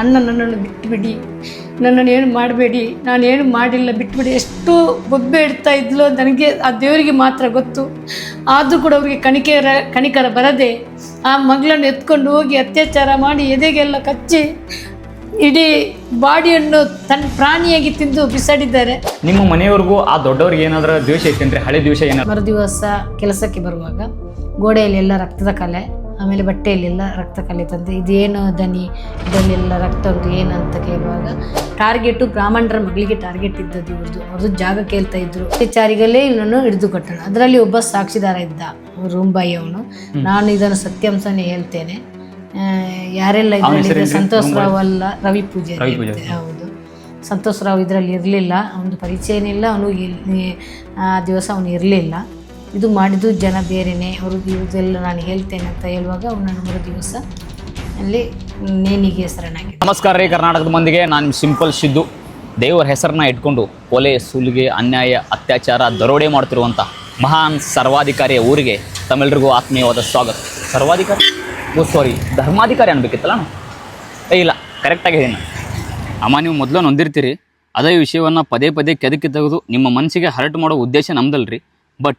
ಅಣ್ಣ ನನ್ನನ್ನು ಬಿಟ್ಟುಬಿಡಿ ನನ್ನನ್ನು ಏನು ಮಾಡಬೇಡಿ. ನಾನೇನು ಮಾಡಿಲ್ಲ ಬಿಟ್ಟುಬಿಡಿ ಎಷ್ಟು ಬೊಬ್ಬೆ ಇಡ್ತಾ ಇದ್ಲು. ನನಗೆ ಆ ದೇವರಿಗೆ ಮಾತ್ರ ಗೊತ್ತು. ಆದರೂ ಕೂಡ ಅವರಿಗೆ ಕಣಿಕೆರ ಕಣಿಕರ ಬರದೆ ಆ ಮಗಳನ್ನು ಎತ್ಕೊಂಡು ಹೋಗಿ ಅತ್ಯಾಚಾರ ಮಾಡಿ ಎದೆಗೆಲ್ಲ ಕಚ್ಚಿ ಇಡೀ ಬಾಡಿಯನ್ನು ತನ್ನ ಪ್ರಾಣಿಯಾಗಿ ತಿಂದು ಬಿಸಾಡಿದ್ದಾರೆ. ನಿಮ್ಮ ಮನೆಯವ್ರಿಗೂ ಆ ದೊಡ್ಡವ್ರಿಗೆ ಏನಾದರೂ ದ್ವೇಷ ಐತೇನ್ರಿ ಹಳೆ ದ್ವೇಷ ಏನಾದ್ರು? ಮರುದಿವಸ ಕೆಲಸಕ್ಕೆ ಬರುವಾಗ ಗೋಡೆಯಲ್ಲಿ ಎಲ್ಲ ರಕ್ತದ ಕಲೆ ಆಮೇಲೆ ಬಟ್ಟೆಯಲ್ಲೆಲ್ಲ ರಕ್ತ ಕಲಿತಂತೆ ಇದೇನು ದನಿ ಇದರಲ್ಲೆಲ್ಲ ರಕ್ತ ಏನು ಅಂತ ಕೇಳುವಾಗ ಟಾರ್ಗೆಟು ಬ್ರಾಹ್ಮಣರ ಮಗಳಿಗೆ ಟಾರ್ಗೆಟ್ ಇದ್ದದ್ದು ಇವ್ರದ್ದು ಅವ್ರದ್ದು ಜಾಗ ಕೇಳ್ತಾ ಇದ್ರು. ಚಾರಿಗಲ್ಲೇ ಇವನನ್ನು ಹಿಡಿದು ಕೊಟ್ಟಣ. ಅದರಲ್ಲಿ ಒಬ್ಬ ಸಾಕ್ಷಿದಾರ ಇದ್ದ ರೂಂಬಾಯಿ ಅವನು. ನಾನು ಇದನ್ನು ಸತ್ಯಾಂಶನೇ ಹೇಳ್ತೇನೆ. ಯಾರೆಲ್ಲ ಇದರಲ್ಲಿ ಇದೆ ಸಂತೋಷ್ ರಾವ್ ಅಲ್ಲ ರವಿ. ಇರುತ್ತೆ. ಹೌದು. ಸಂತೋಷ್ ರಾವ್ ಇದರಲ್ಲಿ ಇರಲಿಲ್ಲ. ಅವನು ಪರಿಚಯನಿಲ್ಲ ಅವನು ಆ ದಿವಸ ಅವನು ಇರಲಿಲ್ಲ. ಇದು ಮಾಡಿದ್ದು ಜನ ಬೇರೆನೆ. ಅವ್ರಿಗೆ ಇದೆಲ್ಲ ನಾನು ಹೇಳ್ತೇನೆ ಅಂತ ಹೇಳುವಾಗ ಅವನನ್ನು ಮರು ದಿವಸ ಅಲ್ಲಿ ನೇಣಿಗೆ ಹೆಸರನ್ನಾಗಿದೆ ನಮಸ್ಕಾರ ರೀ ಕರ್ನಾಟಕದ ಮಂದಿಗೆ. ನಾನು ಸಿಂಪಲ್ ಸಿದ್ದು. ದೇವರ ಹೆಸರನ್ನ ಇಟ್ಕೊಂಡು ಕೊಲೆ, ಸುಲಿಗೆ, ಅನ್ಯಾಯ, ಅತ್ಯಾಚಾರ, ದರೋಡೆ ಮಾಡ್ತಿರುವಂಥ ಮಹಾನ್ ಸರ್ವಾಧಿಕಾರಿಯ ಊರಿಗೆ ತಮ್ಮೆಲ್ಲರಿಗೂ ಆತ್ಮೀಯವಾದ ಸ್ವಾಗತ. ಸರ್ವಾಧಿಕಾರಿ? ಓ ಸಾರಿ ಧರ್ಮಾಧಿಕಾರಿ ಅನ್ಬೇಕಿತ್ತಲ್ಲ? ಏ, ಇಲ್ಲ. ಕರೆಕ್ಟಾಗಿ ನಾನು. ಅಮ್ಮ, ನೀವು ಮೊದಲು ನೊಂದಿರ್ತೀರಿ. ಅದೇ ವಿಷಯವನ್ನು ಪದೇ ಪದೇ ಕೆದಕಿ ತೆಗೆದು ನಿಮ್ಮ ಮನಸ್ಸಿಗೆ ಹರಟ್ ಮಾಡೋ ಉದ್ದೇಶ ನಮ್ದಲ್ರಿ. ಬಟ್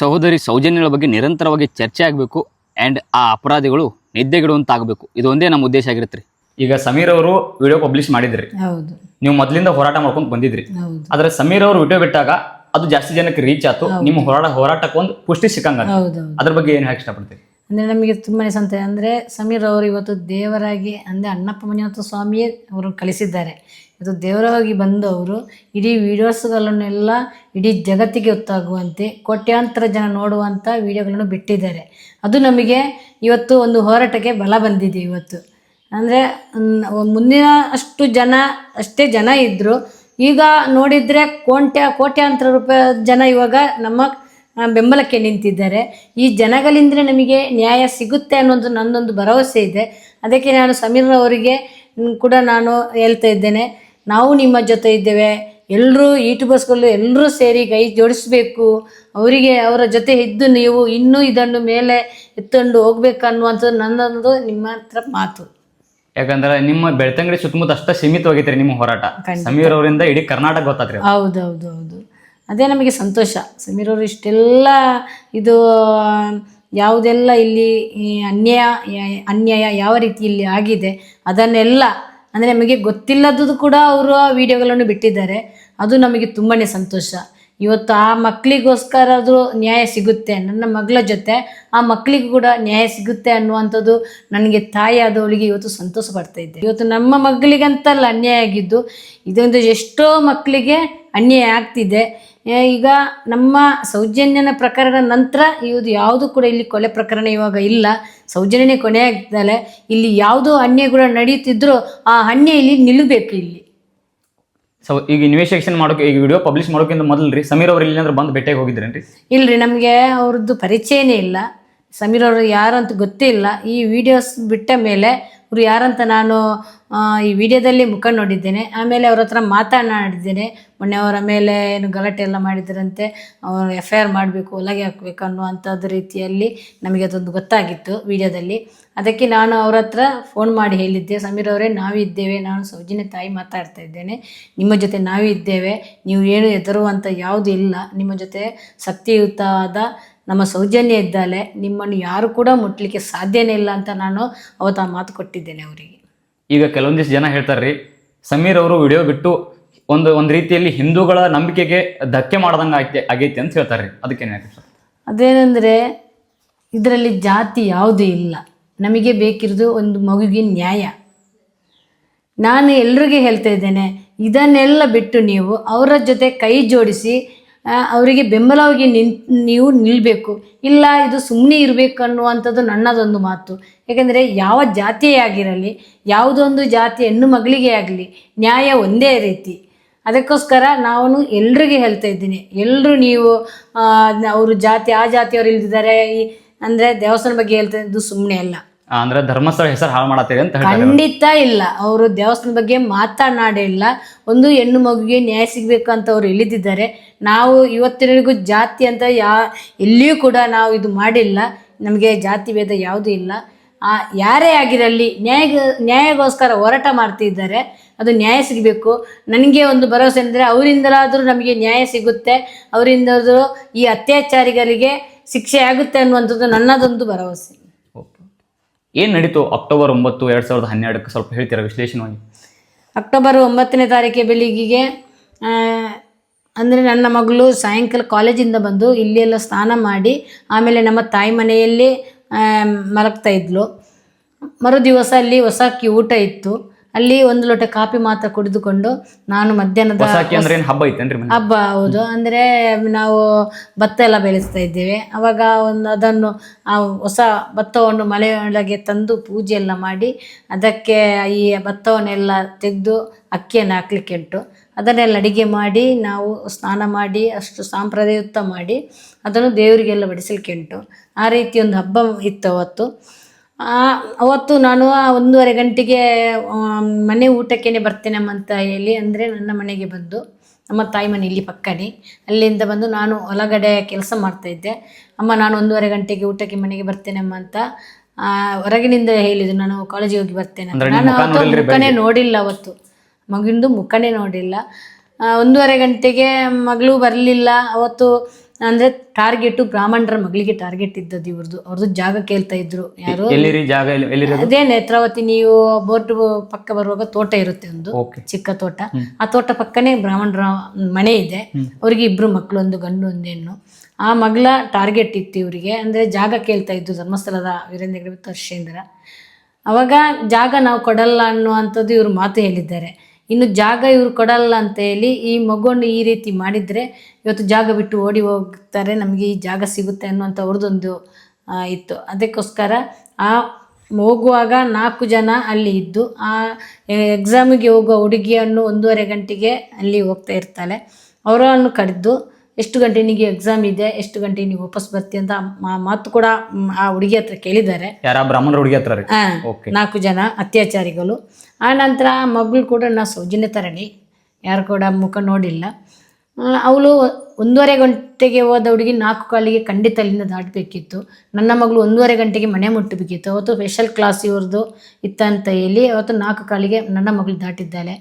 ಸಹೋದರಿ ಸೌಜನ್ಯಗಳ ಬಗ್ಗೆ ನಿರಂತರವಾಗಿ ಚರ್ಚೆ ಆಗಬೇಕು ಆ್ಯಂಡ್ ಆ ಅಪರಾಧಿಗಳು ನಿದ್ದೆಗಿಡುವಂತ ಆಗಬೇಕು ಇದು ಒಂದೇ ನಮ್ಮ ಉದ್ದೇಶ ಆಗಿರುತ್ತೆ ಈಗ ಸಮೀರ್ ಅವರು ವಿಡಿಯೋ ಪಬ್ಲಿಷ್ ಮಾಡಿದ್ರಿ. ಹೌದು. ನೀವು ಮೊದಲಿಂದ ಹೋರಾಟ ಮಾಡ್ಕೊಂಡು ಬಂದಿದ್ರಿ. ಹೌದು. ಆದ್ರೆ ಸಮೀರ್ ಅವರು ವಿಡಿಯೋ ಬಿಟ್ಟಾಗ ಅದು ಜಾಸ್ತಿ ಜನಕ್ಕೆ ರೀಚ್ ಆಯ್ತು. ನಿಮ್ಮ ಹೋರಾಟ ಹೋರಾಟಕ್ಕೆ ಒಂದು ಪುಷ್ಟಿ ಸಿಕ್ಕಂಗ ಹೌದು ಅದ್ರ ಬಗ್ಗೆ ಏನು ಹೇಳಕ್ ಇಷ್ಟಪಡ್ತೀರಿ? ಅಂದರೆ ನಮಗೆ ತುಂಬಾ ಸಂತ ಅಂದರೆ ಸಮೀರ್ ಅವರು ಇವತ್ತು ದೇವರಾಗಿ ಅಂದರೆ ಅಣ್ಣಪ್ಪ ಮಂಜುನಾಥ ಸ್ವಾಮಿಯೇ ಅವರು ಕಲಿಸಿದ್ದಾರೆ ಇವತ್ತು ದೇವರಾಗಿ ಬಂದವರು, ಇಡೀ ವೀಡಿಯೋಸ್ಗಳನ್ನೆಲ್ಲ ಇಡೀ ಜಗತ್ತಿಗೆ ಗೊತ್ತಾಗುವಂತೆ, ಕೋಟ್ಯಾಂತರ ಜನ ನೋಡುವಂಥ ವೀಡಿಯೋಗಳನ್ನು ಬಿಟ್ಟಿದ್ದಾರೆ. ಅದು ನಮಗೆ ಇವತ್ತು ಒಂದು ಹೋರಾಟಕ್ಕೆ ಬಲ ಬಂದಿದೆ ಇವತ್ತು. ಅಂದರೆ ಮುಂದಿನ ಅಷ್ಟು ಜನ, ಅಷ್ಟೇ ಜನ ಇದ್ದರು ಈಗ ನೋಡಿದರೆ ಕೋಟ್ಯ, ಕೋಟ್ಯಾಂತರ ರೂಪಾಯಿ ಜನ ಇವಾಗ ನಮ್ಮ ಬೆಂಬಲಕ್ಕೆ ನಿಂತಿದ್ದಾರೆ. ಈ ಜನಗಳಿಂದಲೇ ನಮಗೆ ನ್ಯಾಯ ಸಿಗುತ್ತೆ ಅನ್ನೋದು ನನ್ನೊಂದು ಭರವಸೆ ಇದೆ. ಅದಕ್ಕೆ ನಾನು ಸಮೀರ್ ಅವರಿಗೆ ಕೂಡ ನಾನು ಹೇಳ್ತಾ ಇದ್ದೇನೆ. ನಾವು ನಿಮ್ಮ ಜೊತೆ ಇದ್ದೇವೆ. ಎಲ್ಲರೂ ಯೂಟ್ಯೂಬರ್ಸ್ಗಳು ಎಲ್ಲರೂ ಸೇರಿ ಕೈ ಜೋಡಿಸ್ಬೇಕು. ಅವರಿಗೆ ಅವರ ಜೊತೆ ಇದ್ದು ನೀವು ಇನ್ನೂ ಇದನ್ನು ಮೇಲೆ ಎತ್ತಂಡು ಹೋಗ್ಬೇಕು ಅನ್ನುವಂಥದ್ದು ನನ್ನೊಂದು ನಿಮ್ಮ ಹತ್ರ ಮಾತು. ಯಾಕಂದ್ರೆ ನಿಮ್ಮ ಬೆಳ್ತಂಗಡಿ ಸುತ್ತಮುತ್ತ ಅಷ್ಟ ಸೀಮಿತವಾಗಿತ್ತು ನಿಮ್ಮ ಹೋರಾಟ. ಸಮೀರ್ ಅವರಿಂದ ಇಡೀ ಕರ್ನಾಟಕ ಗೊತ್ತಾತ್ರಿ ಅದು. ಹೌದು ಹೌದು ಹೌದು. ಅದೇ ನಮಗೆ ಸಂತೋಷ. ಸಮೀರ್ ಅವರು ಇಷ್ಟೆಲ್ಲ ಇದು ಯಾವುದೆಲ್ಲ ಇಲ್ಲಿ ಅನ್ಯಾಯ ಅನ್ಯಾಯ ಯಾವ ರೀತಿ ಇಲ್ಲಿ ಆಗಿದೆ ಅದನ್ನೆಲ್ಲ ಅಂದರೆ ನಮಗೆ ಗೊತ್ತಿಲ್ಲದ್ದು ಕೂಡ ಅವರು ಆ ವಿಡಿಯೋಗಳನ್ನು ಬಿಟ್ಟಿದ್ದಾರೆ. ಅದು ನಮಗೆ ತುಂಬಾ ಸಂತೋಷ. ಇವತ್ತು ಆ ಮಕ್ಕಳಿಗೋಸ್ಕರ ಅದು ನ್ಯಾಯ ಸಿಗುತ್ತೆ ನನ್ನ ಮಗಳ ಜೊತೆ, ಆ ಮಕ್ಕಳಿಗೂ ಕೂಡ ನ್ಯಾಯ ಸಿಗುತ್ತೆ ಅನ್ನುವಂಥದ್ದು ನನಗೆ ತಾಯಿ ಆದವಳಿಗೆ ಇವತ್ತು ಸಂತೋಷ ಪಡ್ತಾ ಇದ್ದೆ. ಇವತ್ತು ನಮ್ಮ ಮಗಳಿಗಂತಲ್ಲ ಅನ್ಯಾಯ ಆಗಿದ್ದು, ಇದೊಂದು ಎಷ್ಟೋ ಮಕ್ಕಳಿಗೆ ಅನ್ಯಾಯ ಆಗ್ತಿದೆ. ಈಗ ನಮ್ಮ ಸೌಜನ್ಯನ ಪ್ರಕರಣ ನಂತರ ಇದು ಯಾವುದು ಕೂಡ ಇಲ್ಲಿ ಕೊಲೆ ಪ್ರಕರಣ ಇವಾಗ ಇಲ್ಲ. ಸೌಜನ್ಯನೇ ಕೊನೆ ಆಗ್ತಾಳೆ ಇಲ್ಲಿ ಯಾವುದೋ ಅನ್ಯಗಳು ಕೂಡ ನಡೆಯುತ್ತಿದ್ರೂ ಆ ಅನ್ಯ ಇಲ್ಲಿ ನಿಲ್ಲಬೇಕು ಇಲ್ಲಿ. ಸೊ ಈಗ ಇನ್ವೆಸ್ಟಿಗೇಷನ್ ಮಾಡೋಕೆ ಈಗ ವಿಡಿಯೋ ಪಬ್ಲಿಷ್ ಮಾಡೋಕ್ಕಿಂತ ಮೊದಲು ರೀ ಸಮೀರ್ ಅವ್ರು ಇಲ್ಲಿ ಬಂದು ಭೇಟಿಯಾಗಿ ಹೋಗಿದ್ರೇನ್ರಿ ಇಲ್ರಿ ನಮಗೆ ಅವ್ರದ್ದು ಪರಿಚಯನೇ ಇಲ್ಲ. ಸಮೀರ್ ಅವರು ಯಾರಂತ ಗೊತ್ತೇ ಇಲ್ಲ. ಈ ವಿಡಿಯೋಸ್ ಬಿಟ್ಟ ಮೇಲೆ ಅವರು ಯಾರಂತ ನಾನು ಈ ವಿಡಿಯೋದಲ್ಲಿ ಮುಖ ನೋಡಿದ್ದೇನೆ. ಆಮೇಲೆ ಅವ್ರ ಹತ್ರ ಮಾತನಾಡಿದ್ದೇನೆ. ಮೊನ್ನೆ ಅವರ ಮೇಲೆ ಏನು ಗಲಾಟೆ ಎಲ್ಲ ಮಾಡಿದ್ರಂತೆ. ಅವರು ಎಫ್ ಐ ಆರ್ ಮಾಡಬೇಕು, ಒಲಗೆ ಹಾಕಬೇಕು ಅನ್ನುವಂಥದ್ದು ರೀತಿಯಲ್ಲಿ ನಮಗೆ ಅದೊಂದು ಗೊತ್ತಾಗಿತ್ತು ವಿಡಿಯೋದಲ್ಲಿ. ಅದಕ್ಕೆ ನಾನು ಅವ್ರ ಹತ್ರ ಫೋನ್ ಮಾಡಿ ಹೇಳಿದ್ದೆ. ಸಮೀರ್ ಅವರೇ ನಾವಿದ್ದೇವೆ ನಾನು ಸೌಜನ್ಯ ತಾಯಿ ಮಾತಾಡ್ತಾ ಇದ್ದೇನೆ. ನಿಮ್ಮ ಜೊತೆ ನಾವಿದ್ದೇವೆ ನೀವು ಏನು ಹೆದರುವಂಥ ಯಾವುದೂ ಇಲ್ಲ. ನಿಮ್ಮ ಜೊತೆ ಶಕ್ತಿಯುತವಾದ ನಮ್ಮ ಸೌಜನ್ಯ ಇದ್ದಾಳೆ. ನಿಮ್ಮನ್ನು ಯಾರು ಕೂಡ ಮುಟ್ಟಲಿಕ್ಕೆ ಸಾಧ್ಯನೇ ಇಲ್ಲ ಅಂತ ನಾನು ಅವತ್ತು ಆ ಮಾತು ಕೊಟ್ಟಿದ್ದೇನೆ ಅವರಿಗೆ. ಈಗ ಕೆಲವೊಂದಿಷ್ಟು ಜನ ಹೇಳ್ತಾರ್ರಿ, ಸಮೀರ್ ಅವರು ವಿಡಿಯೋ ಬಿಟ್ಟು ಒಂದು ಒಂದು ರೀತಿಯಲ್ಲಿ ಹಿಂದೂಗಳ ನಂಬಿಕೆಗೆ ಧಕ್ಕೆ ಮಾಡ್ದಂಗೆ ಆಯ್ತೆ, ಆಗೈತೆ ಅಂತ ಹೇಳ್ತಾರ್ರಿ. ಅದಕ್ಕೆ ಏನು ಹೇಳಕ್ ಅದೇನೆಂದರೆ, ಇದರಲ್ಲಿ ಜಾತಿ ಯಾವುದೂ ಇಲ್ಲ. ನಮಗೆ ಬೇಕಿರೋದು ಒಂದು ಮಗುವಿಗೆ ನ್ಯಾಯ. ನಾನು ಎಲ್ರಿಗೂ ಹೇಳ್ತಾ ಇದ್ದೇನೆ, ಇದನ್ನೆಲ್ಲ ಬಿಟ್ಟು ನೀವು ಅವರ ಜೊತೆ ಕೈ ಜೋಡಿಸಿ ಅವರಿಗೆ ಬೆಂಬಲವಾಗಿ ನಿನ್, ನೀವು ನಿಲ್ಲಬೇಕು ಇಲ್ಲ, ಇದು ಸುಮ್ಮನೆ ಇರಬೇಕು ಅನ್ನುವಂಥದ್ದು ನನ್ನದೊಂದು ಮಾತು. ಯಾಕೆಂದರೆ ಯಾವ ಜಾತಿಯೇ ಆಗಿರಲಿ ಯಾವುದೊಂದು ಜಾತಿ ಹೆಣ್ಣು ಮಗಳಿಗೆ ಆಗಲಿ, ನ್ಯಾಯ ಒಂದೇ ರೀತಿ. ಅದಕ್ಕೋಸ್ಕರ ನಾನು ಎಲ್ರಿಗೆ ಹೇಳ್ತಾ ಇದ್ದೀನಿ. ಎಲ್ಲರೂ ನೀವು ಅವರು ಜಾತಿ, ಆ ಜಾತಿಯವರು ಇಲ್ದಿದ್ದಾರೆ, ಈ, ಅಂದರೆ ದೇವಸ್ಥಾನ ಬಗ್ಗೆ ಹೇಳ್ತಾ ಇದ್ದು ಸುಮ್ಮನೆ ಅಲ್ಲ. ಅಂದ್ರೆ ಧರ್ಮಸ್ಥಳ ಹೆಸರು ಹಾಳು ಮಾಡತ್ತೀರಿ ಅಂತ ಹೇಳ್ತಾರೆ ಖಂಡಿತ ಇಲ್ಲ. ಅವರು ದೇವಸ್ಥಾನದ ಬಗ್ಗೆ ಮಾತನಾಡೇ ಇಲ್ಲ. ಒಂದು ಹೆಣ್ಣು ಮಗುಗೆ ನ್ಯಾಯ ಸಿಗಬೇಕು ಅಂತ ಅವ್ರು ಇಳಿದಿದ್ದಾರೆ ನಾವು ಇವತ್ತಿನವರೆಗೂ ಜಾತಿ ಅಂತ ಯಾ, ಎಲ್ಲಿಯೂ ಕೂಡ ನಾವು ಇದು ಮಾಡಿಲ್ಲ. ನಮಗೆ ಜಾತಿ ಭೇದ ಯಾವುದೂ ಇಲ್ಲ. ಆ, ಯಾರೇ ಆಗಿರಲಿ ನ್ಯಾಯ ನ್ಯಾಯಗೋಸ್ಕರ ಹೋರಾಟ ಮಾಡ್ತಿದ್ದಾರೆ. ಅದು ನ್ಯಾಯ ಸಿಗಬೇಕು. ನನಗೆ ಒಂದು ಭರವಸೆ ಅಂದರೆ ಅವರಿಂದಲಾದರೂ ನಮಗೆ ನ್ಯಾಯ ಸಿಗುತ್ತೆ. ಅವರಿಂದಾದರೂ ಈ ಅತ್ಯಾಚಾರಿಗಳಿಗೆ ಶಿಕ್ಷೆ ಆಗುತ್ತೆ ಅನ್ನುವಂಥದ್ದು ನನ್ನದೊಂದು ಭರವಸೆ. ಏನು ನಡೀತು ಅಕ್ಟೋಬರ್ ಒಂಬತ್ತು ಎರಡು ಸಾವಿರದ ಹನ್ನೆರಡಕ್ಕೆ? ಸ್ವಲ್ಪ ಹೇಳ್ತೀರಾ ವಿಶ್ಲೇಷಣವಾಗಿ ಅಕ್ಟೋಬರ್ ಒಂಬತ್ತನೇ ತಾರೀಕಿಗೆ ಬೆಳಿಗ್ಗೆಗೆ ಅಂದರೆ ನನ್ನ ಮಗಳು ಸಾಯಂಕಾಲ ಕಾಲೇಜಿಂದ ಬಂದು ಇಲ್ಲೆಲ್ಲ ಸ್ನಾನ ಮಾಡಿ, ಆಮೇಲೆ ನಮ್ಮ ತಾಯಿ ಮನೆಯಲ್ಲಿ ಮಲಗ್ತಾ ಇದ್ಲು. ಮರು ದಿವಸ ಅಲ್ಲಿ ಹೊಸಕ್ಕಿ ಊಟ ಇತ್ತು. ಅಲ್ಲಿ ಒಂದು ಲೋಟ ಕಾಫಿ ಮಾತ್ರ ಕುಡಿದುಕೊಂಡು ನಾನು ಮಧ್ಯಾಹ್ನದ ಹಬ್ಬ ಐತೇನ್ರಿ ಹಬ್ಬ ಹೌದು. ಅಂದ್ರೆ ನಾವು ಭತ್ತ ಎಲ್ಲ ಬೆಳೆಸ್ತಾ ಇದ್ದೇವೆ. ಅವಾಗ ಒಂದು ಅದನ್ನು ಆ ಹೊಸ ಭತ್ತವನ್ನು ಮಳೆಯೊಳಗೆ ತಂದು ಪೂಜೆ ಎಲ್ಲ ಮಾಡಿ ಅದಕ್ಕೆ ಈ ಭತ್ತವನ್ನೆಲ್ಲ ತೆಗೆದು ಅಕ್ಕಿಯನ್ನು ಹಾಕ್ಲಿಕ್ಕೆ ಉಂಟು. ಅದನ್ನೆಲ್ಲ ಅಡಿಗೆ ಮಾಡಿ ನಾವು ಸ್ನಾನ ಮಾಡಿ ಅಷ್ಟು ಸಾಂಪ್ರದಾಯುತ ಮಾಡಿ ಅದನ್ನು ದೇವರಿಗೆಲ್ಲ ಬಡಿಸಲಿಕ್ಕೆ ಉಂಟು. ಆ ರೀತಿ ಒಂದು ಹಬ್ಬ ಇತ್ತು ಅವತ್ತು. ಅವತ್ತು ನಾನು ಒಂದೂವರೆ ಗಂಟೆಗೆ ಮನೆ ಊಟಕ್ಕೇ ಬರ್ತೇನಮ್ಮ ಅಂತ ಹೇಳಿ ಅಂದರೆ ನನ್ನ ಮನೆಗೆ ಬಂದು ನಮ್ಮ ತಾಯಿ ಮನೆ ಇಲ್ಲಿ ಪಕ್ಕನೇ ಅಲ್ಲಿಂದ ಬಂದು ನಾನು ಹೊಲಗಡೆ ಕೆಲಸ ಮಾಡ್ತಾಯಿದ್ದೆ ಅಮ್ಮ ನಾನು ಒಂದೂವರೆ ಗಂಟೆಗೆ ಊಟಕ್ಕೆ ಮನೆಗೆ ಬರ್ತೇನಮ್ಮ ಅಂತ ಆ, ಹೊರಗಿನಿಂದ ಹೇಳಿದ್ರು ನಾನು ಕಾಲೇಜಿಗೆ ಹೋಗಿ ಬರ್ತೇನೆ. ನಾನು ಅವತ್ತು ಮುಖನೇ ನೋಡಿಲ್ಲ ಅವತ್ತು. ಮಗಿಂದು ಮುಖನೇ ನೋಡಿಲ್ಲ. ಒಂದೂವರೆ ಗಂಟೆಗೆ ಮಗಳು ಬರಲಿಲ್ಲ. ಅವತ್ತು ಅಂದರೆ ಟಾರ್ಗೆಟ್ ಬ್ರಾಹ್ಮಣರ ಮಗಳಿಗೆ ಟಾರ್ಗೆಟ್ ಇದ್ದದ್ದು ಇವ್ರದ್ದು ಅವ್ರದ್ದು ಜಾಗ ಕೇಳ್ತಾ ಇದ್ರು. ಯಾರು ಎಲ್ಲಿರಿ? ಜಾಗ ಎಲ್ಲಿ ಎಲ್ಲಿರಿ ಅದೇ ನೇತ್ರಾವತಿ ನೀವು ಬೋಟ್ ಪಕ್ಕ ಬರುವಾಗ ತೋಟ ಇರುತ್ತೆ ಒಂದು ಓಕೆ. ಚಿಕ್ಕ ತೋಟ. ಆ ತೋಟ ಪಕ್ಕನೇ ಬ್ರಾಹ್ಮಣರ ಮನೆ ಇದೆ. ಅವರಿಗೆ ಇಬ್ರು ಮಕ್ಕಳು ಒಂದು ಗಂಡು ಒಂದು ಹೆಣ್ಣು. ಆ ಮಗಳ ಟಾರ್ಗೆಟ್ ಇತ್ತು ಇವರಿಗೆ. ಅಂದ್ರೆ ಜಾಗ ಕೇಳ್ತಾ ಇದ್ದು ಧರ್ಮಸ್ಥಳದ ವೀರೇಂದ್ರ ಹೆಗ್ಗಡೆ ಮತ್ತು ಹರ್ಷೇಂದ್ರ ಅವಾಗ ಜಾಗ ನಾವು ಕೊಡಲ್ಲ ಅನ್ನುವಂಥದ್ದು ಇವ್ರು ಮಾತು ಹೇಳಿದ್ದಾರೆ. ಇನ್ನು ಜಾಗ ಇವ್ರು ಕೊಡಲ್ಲ ಅಂತ ಹೇಳಿ ಈ ಮಗುವನ್ನು ಈ ರೀತಿ ಮಾಡಿದರೆ ಇವತ್ತು ಜಾಗ ಬಿಟ್ಟು ಓಡಿ ಹೋಗ್ತಾರೆ ನಮಗೆ ಈ ಜಾಗ ಸಿಗುತ್ತೆ ಅನ್ನುವಂಥ ಅವ್ರದ್ದೊಂದು ಇತ್ತು. ಅದಕ್ಕೋಸ್ಕರ ಆ ಹೋಗುವಾಗ ನಾಲ್ಕು ಜನ ಅಲ್ಲಿ ಇದ್ದು ಆ ಎಕ್ಸಾಮಿಗೆ ಹೋಗುವ ಹುಡುಗಿಯನ್ನು ಒಂದೂವರೆ ಗಂಟೆಗೆ ಅಲ್ಲಿ ಹೋಗ್ತಾ ಇರ್ತಾಳೆ. ಅವರನ್ನು ಕರೆದು ಎಷ್ಟು ಗಂಟೆ ನಿಮಗೆ ಎಕ್ಸಾಮ್ ಇದೆ ಎಷ್ಟು ಗಂಟೆ ನೀವು ವಾಪಸ್ ಬರ್ತೀಯ? ಅಂತ ಮಾತು ಕೂಡ ಆ ಹುಡುಗಿ ಹತ್ರ ಕೇಳಿದ್ದಾರೆ. ಯಾರ ಬ್ರಾಹ್ಮಣರ ಹುಡುಗಿ ಹತ್ರ ನಾಲ್ಕು ಜನ ಅತ್ಯಾಚಾರಿಗಳು. ಆ ನಂತರ ಆ ಮಗಳು ಕೂಡ ನಾ ಸೌಜನ್ಯ ತರಣಿ. ಯಾರು ಕೂಡ ಮುಖ ನೋಡಿಲ್ಲ. ಅವಳು ಒಂದೂವರೆ ಗಂಟೆಗೆ ಹೋದ ಹುಡುಗಿ ನಾಲ್ಕು ಕಾಲಿಗೆ ಖಂಡಿತ ಅಲ್ಲಿಂದ ದಾಟಬೇಕಿತ್ತು. ನನ್ನ ಮಗಳು ಒಂದೂವರೆ ಗಂಟೆಗೆ ಮನೆ ಮುಟ್ಟಬೇಕಿತ್ತು. ಅವತ್ತು ಸ್ಪೆಷಲ್ ಕ್ಲಾಸ್ ಇವ್ರದ್ದು ಇತ್ತಂತ ಹೇಳಿ ಅವತ್ತು ನಾಲ್ಕು ಕಾಲಿಗೆ ನನ್ನ ಮಗಳು ದಾಟಿದ್ದಾಳೆ.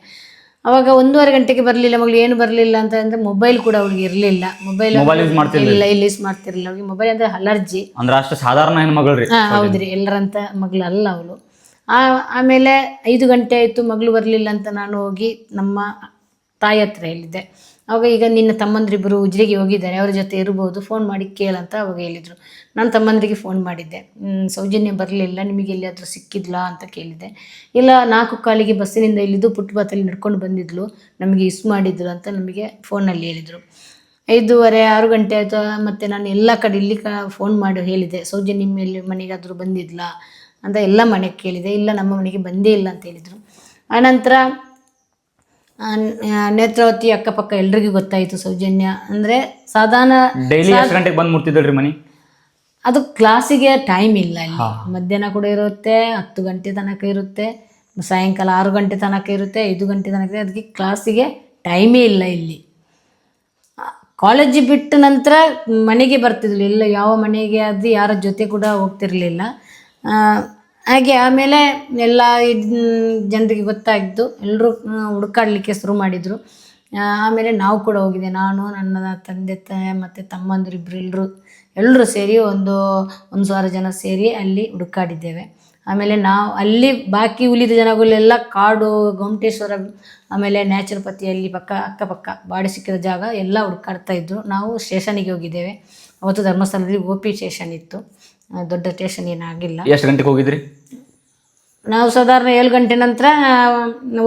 ಅವಾಗ ಒಂದೂವರೆ ಗಂಟೆಗೆ ಬರಲಿಲ್ಲ ಮಗಳು ಏನು ಬರಲಿಲ್ಲ ಅಂತ ಅಂದರೆ ಮೊಬೈಲ್ ಕೂಡ ಅವಳಿಗೆ ಇರಲಿಲ್ಲ. ಮೊಬೈಲ್ ಮೊಬೈಲ್ ಯೂಸ್ ಮಾಡ್ತಿರ್ಲಿಲ್ಲ. ಇಲ್ಲ ಇಲ್ಲಿ ಯೂಸ್ ಮಾಡ್ತಿರಲಿಲ್ಲ ಅವಳಿಗೆ. ಮೊಬೈಲ್ ಅಂದರೆ ಅಲರ್ಜಿ. ಅಂದ್ರೆ ಅಷ್ಟು ಸಾಧಾರಣ ಹೆಣ್ಮಗಳು ಹೌದ್ರಿ. ಎಲ್ಲರಂತ ಮಗಳಲ್ಲ ಅಲ್ಲ ಅವಳು. ಆಮೇಲೆ ಐದು ಗಂಟೆ ಆಯಿತು ಮಗಳು ಬರಲಿಲ್ಲ ಅಂತ ನಾನು ಹೋಗಿ ನಮ್ಮ ತಾಯಿ ಹತ್ರ ಹೇಳಿದ್ದೆ. ಅವಾಗ ಈಗ ನಿನ್ನ ತಮ್ಮಂದ್ರಿಬ್ಬರು ಉಜ್ರಿಗೆ ಹೋಗಿದ್ದಾರೆ ಅವ್ರ ಜೊತೆ ಇರ್ಬೋದು ಫೋನ್ ಮಾಡಿ ಕೇಳಂತ ಅವಾಗ ಹೇಳಿದರು. ನಾನು ತಮ್ಮಂದ್ರಿಗೆ ಫೋನ್ ಮಾಡಿದ್ದೆ. "ಹ್ಮ್, ಸೌಜನ್ಯ ಬರಲಿಲ್ಲ ನಿಮಗೆ ಎಲ್ಲಿಯಾದರೂ ಸಿಕ್ಕಿದ್ಲಾ ಅಂತ ಕೇಳಿದೆ ಇಲ್ಲ ನಾಲ್ಕು ಕಾಲಿಗೆ ಬಸ್ಸಿನಿಂದ ಇಳಿದು ಪುಟ್ಬಾತಲ್ಲಿ ನಡ್ಕೊಂಡು ಬಂದಿದ್ಲು ನಮಗೆ ಇಸ್ ಮಾಡಿದ್ರು ಅಂತ ನಮಗೆ ಫೋನಲ್ಲಿ ಹೇಳಿದರು. ಐದೂವರೆ ಆರು ಗಂಟೆ ಆಯಿತು ಮತ್ತು ನಾನು ಎಲ್ಲ ಕಡೆ ಇಲ್ಲಿ ಕ ಫೋನ್ ಮಾಡಿ ಹೇಳಿದೆ. ಸೌಜನ್ಯ ಎಲ್ಲಿ ಮನೆಗಾದರೂ ಬಂದಿದ್ಲಾ? ಅಂತ ಎಲ್ಲ ಮನೆಗೆ ಕೇಳಿದೆ. ಇಲ್ಲ ನಮ್ಮ ಮನೆಗೆ ಬಂದೇ ಇಲ್ಲ ಅಂತ ಹೇಳಿದರು. ಆನಂತರ ನೇತ್ರಾವತಿ ಅಕ್ಕಪಕ್ಕ ಎಲ್ರಿಗೂ ಗೊತ್ತಾಯಿತು ಸೌಜನ್ಯ. ಅಂದರೆ ಸಾಧಾರಣ ಡೈಲಿ ಎಷ್ಟು ಗಂಟೆಗೆ ಬಂದು ಮುಟ್ತಿದ್ದಳ್ರಿ ಮನೆ? ಅದು ಕ್ಲಾಸಿಗೆ ಟೈಮ್ ಇಲ್ಲ ಇಲ್ಲಿ ಮಧ್ಯಾಹ್ನ ಕೂಡ ಇರುತ್ತೆ ಹತ್ತು ಗಂಟೆ ತನಕ ಇರುತ್ತೆ ಸಾಯಂಕಾಲ ಆರು ಗಂಟೆ ತನಕ ಇರುತ್ತೆ ಐದು ಗಂಟೆ ತನಕ ಇರುತ್ತೆ. ಅದಕ್ಕೆ ಕ್ಲಾಸಿಗೆ ಟೈಮೇ ಇಲ್ಲ ಇಲ್ಲಿ. ಕಾಲೇಜ್ ಬಿಟ್ಟ ನಂತರ ಮನೆಗೆ ಬರ್ತಿದ್ಲು ಇಲ್ಲ ಯಾವ ಮನೆಗೆ ಆದ್ರೆ ಯಾರ ಜೊತೆ ಕೂಡ ಹೋಗ್ತಿರ್ಲಿಲ್ಲ. ಹಾಗೆ ಆಮೇಲೆ ಎಲ್ಲ ಜನರಿಗೆ ಗೊತ್ತಾಯಿತು. ಎಲ್ಲರೂ ಹುಡುಕಾಡಲಿಕ್ಕೆ ಶುರು ಮಾಡಿದರು. ಆಮೇಲೆ ನಾವು ಕೂಡ ಹೋಗಿದ್ದೆ ನಾನು, ನನ್ನ ತಂದೆ ತಾಯಿ ಮತ್ತು ತಮ್ಮಂದಿರು ಇಬ್ಬರು ಎಲ್ಲರೂ ಎಲ್ಲರೂ ಸೇರಿ ಒಂದು ಒಂದು ಸಾವಿರ ಜನ ಸೇರಿ ಅಲ್ಲಿ ಹುಡುಕಾಡಿದ್ದೇವೆ. ಆಮೇಲೆ ನಾವು ಅಲ್ಲಿ ಬಾಕಿ ಉಳಿದ ಜನಗಳೆಲ್ಲ ಕಾಡು, ಗೊಮಟೇಶ್ವರ, ಆಮೇಲೆ ನ್ಯಾಚುರಪತಿಯಲ್ಲಿ ಪಕ್ಕ, ಅಕ್ಕಪಕ್ಕ, ಬಾಡಿ ಸಿಕ್ಕಿದ ಜಾಗ ಎಲ್ಲ ಹುಡುಕಾಡ್ತಾ ಇದ್ದರು ನಾವು ಸ್ಟೇಷನಿಗೆ ಹೋಗಿದ್ದೇವೆ. ಅವತ್ತು ಧರ್ಮಸ್ಥಳದಲ್ಲಿ ಓ ಪಿ ಸ್ಟೇಷನ್ ಇತ್ತು. ದೊಡ್ಡ ಸ್ಟೇಷನ್ ಏನಾಗಿಲ್ಲ. ಎಷ್ಟು ಗಂಟೆಗೆ ಹೋಗಿದ್ರಿ? ನಾವು ಸಾಧಾರಣ ಏಳು ಗಂಟೆ ನಂತರ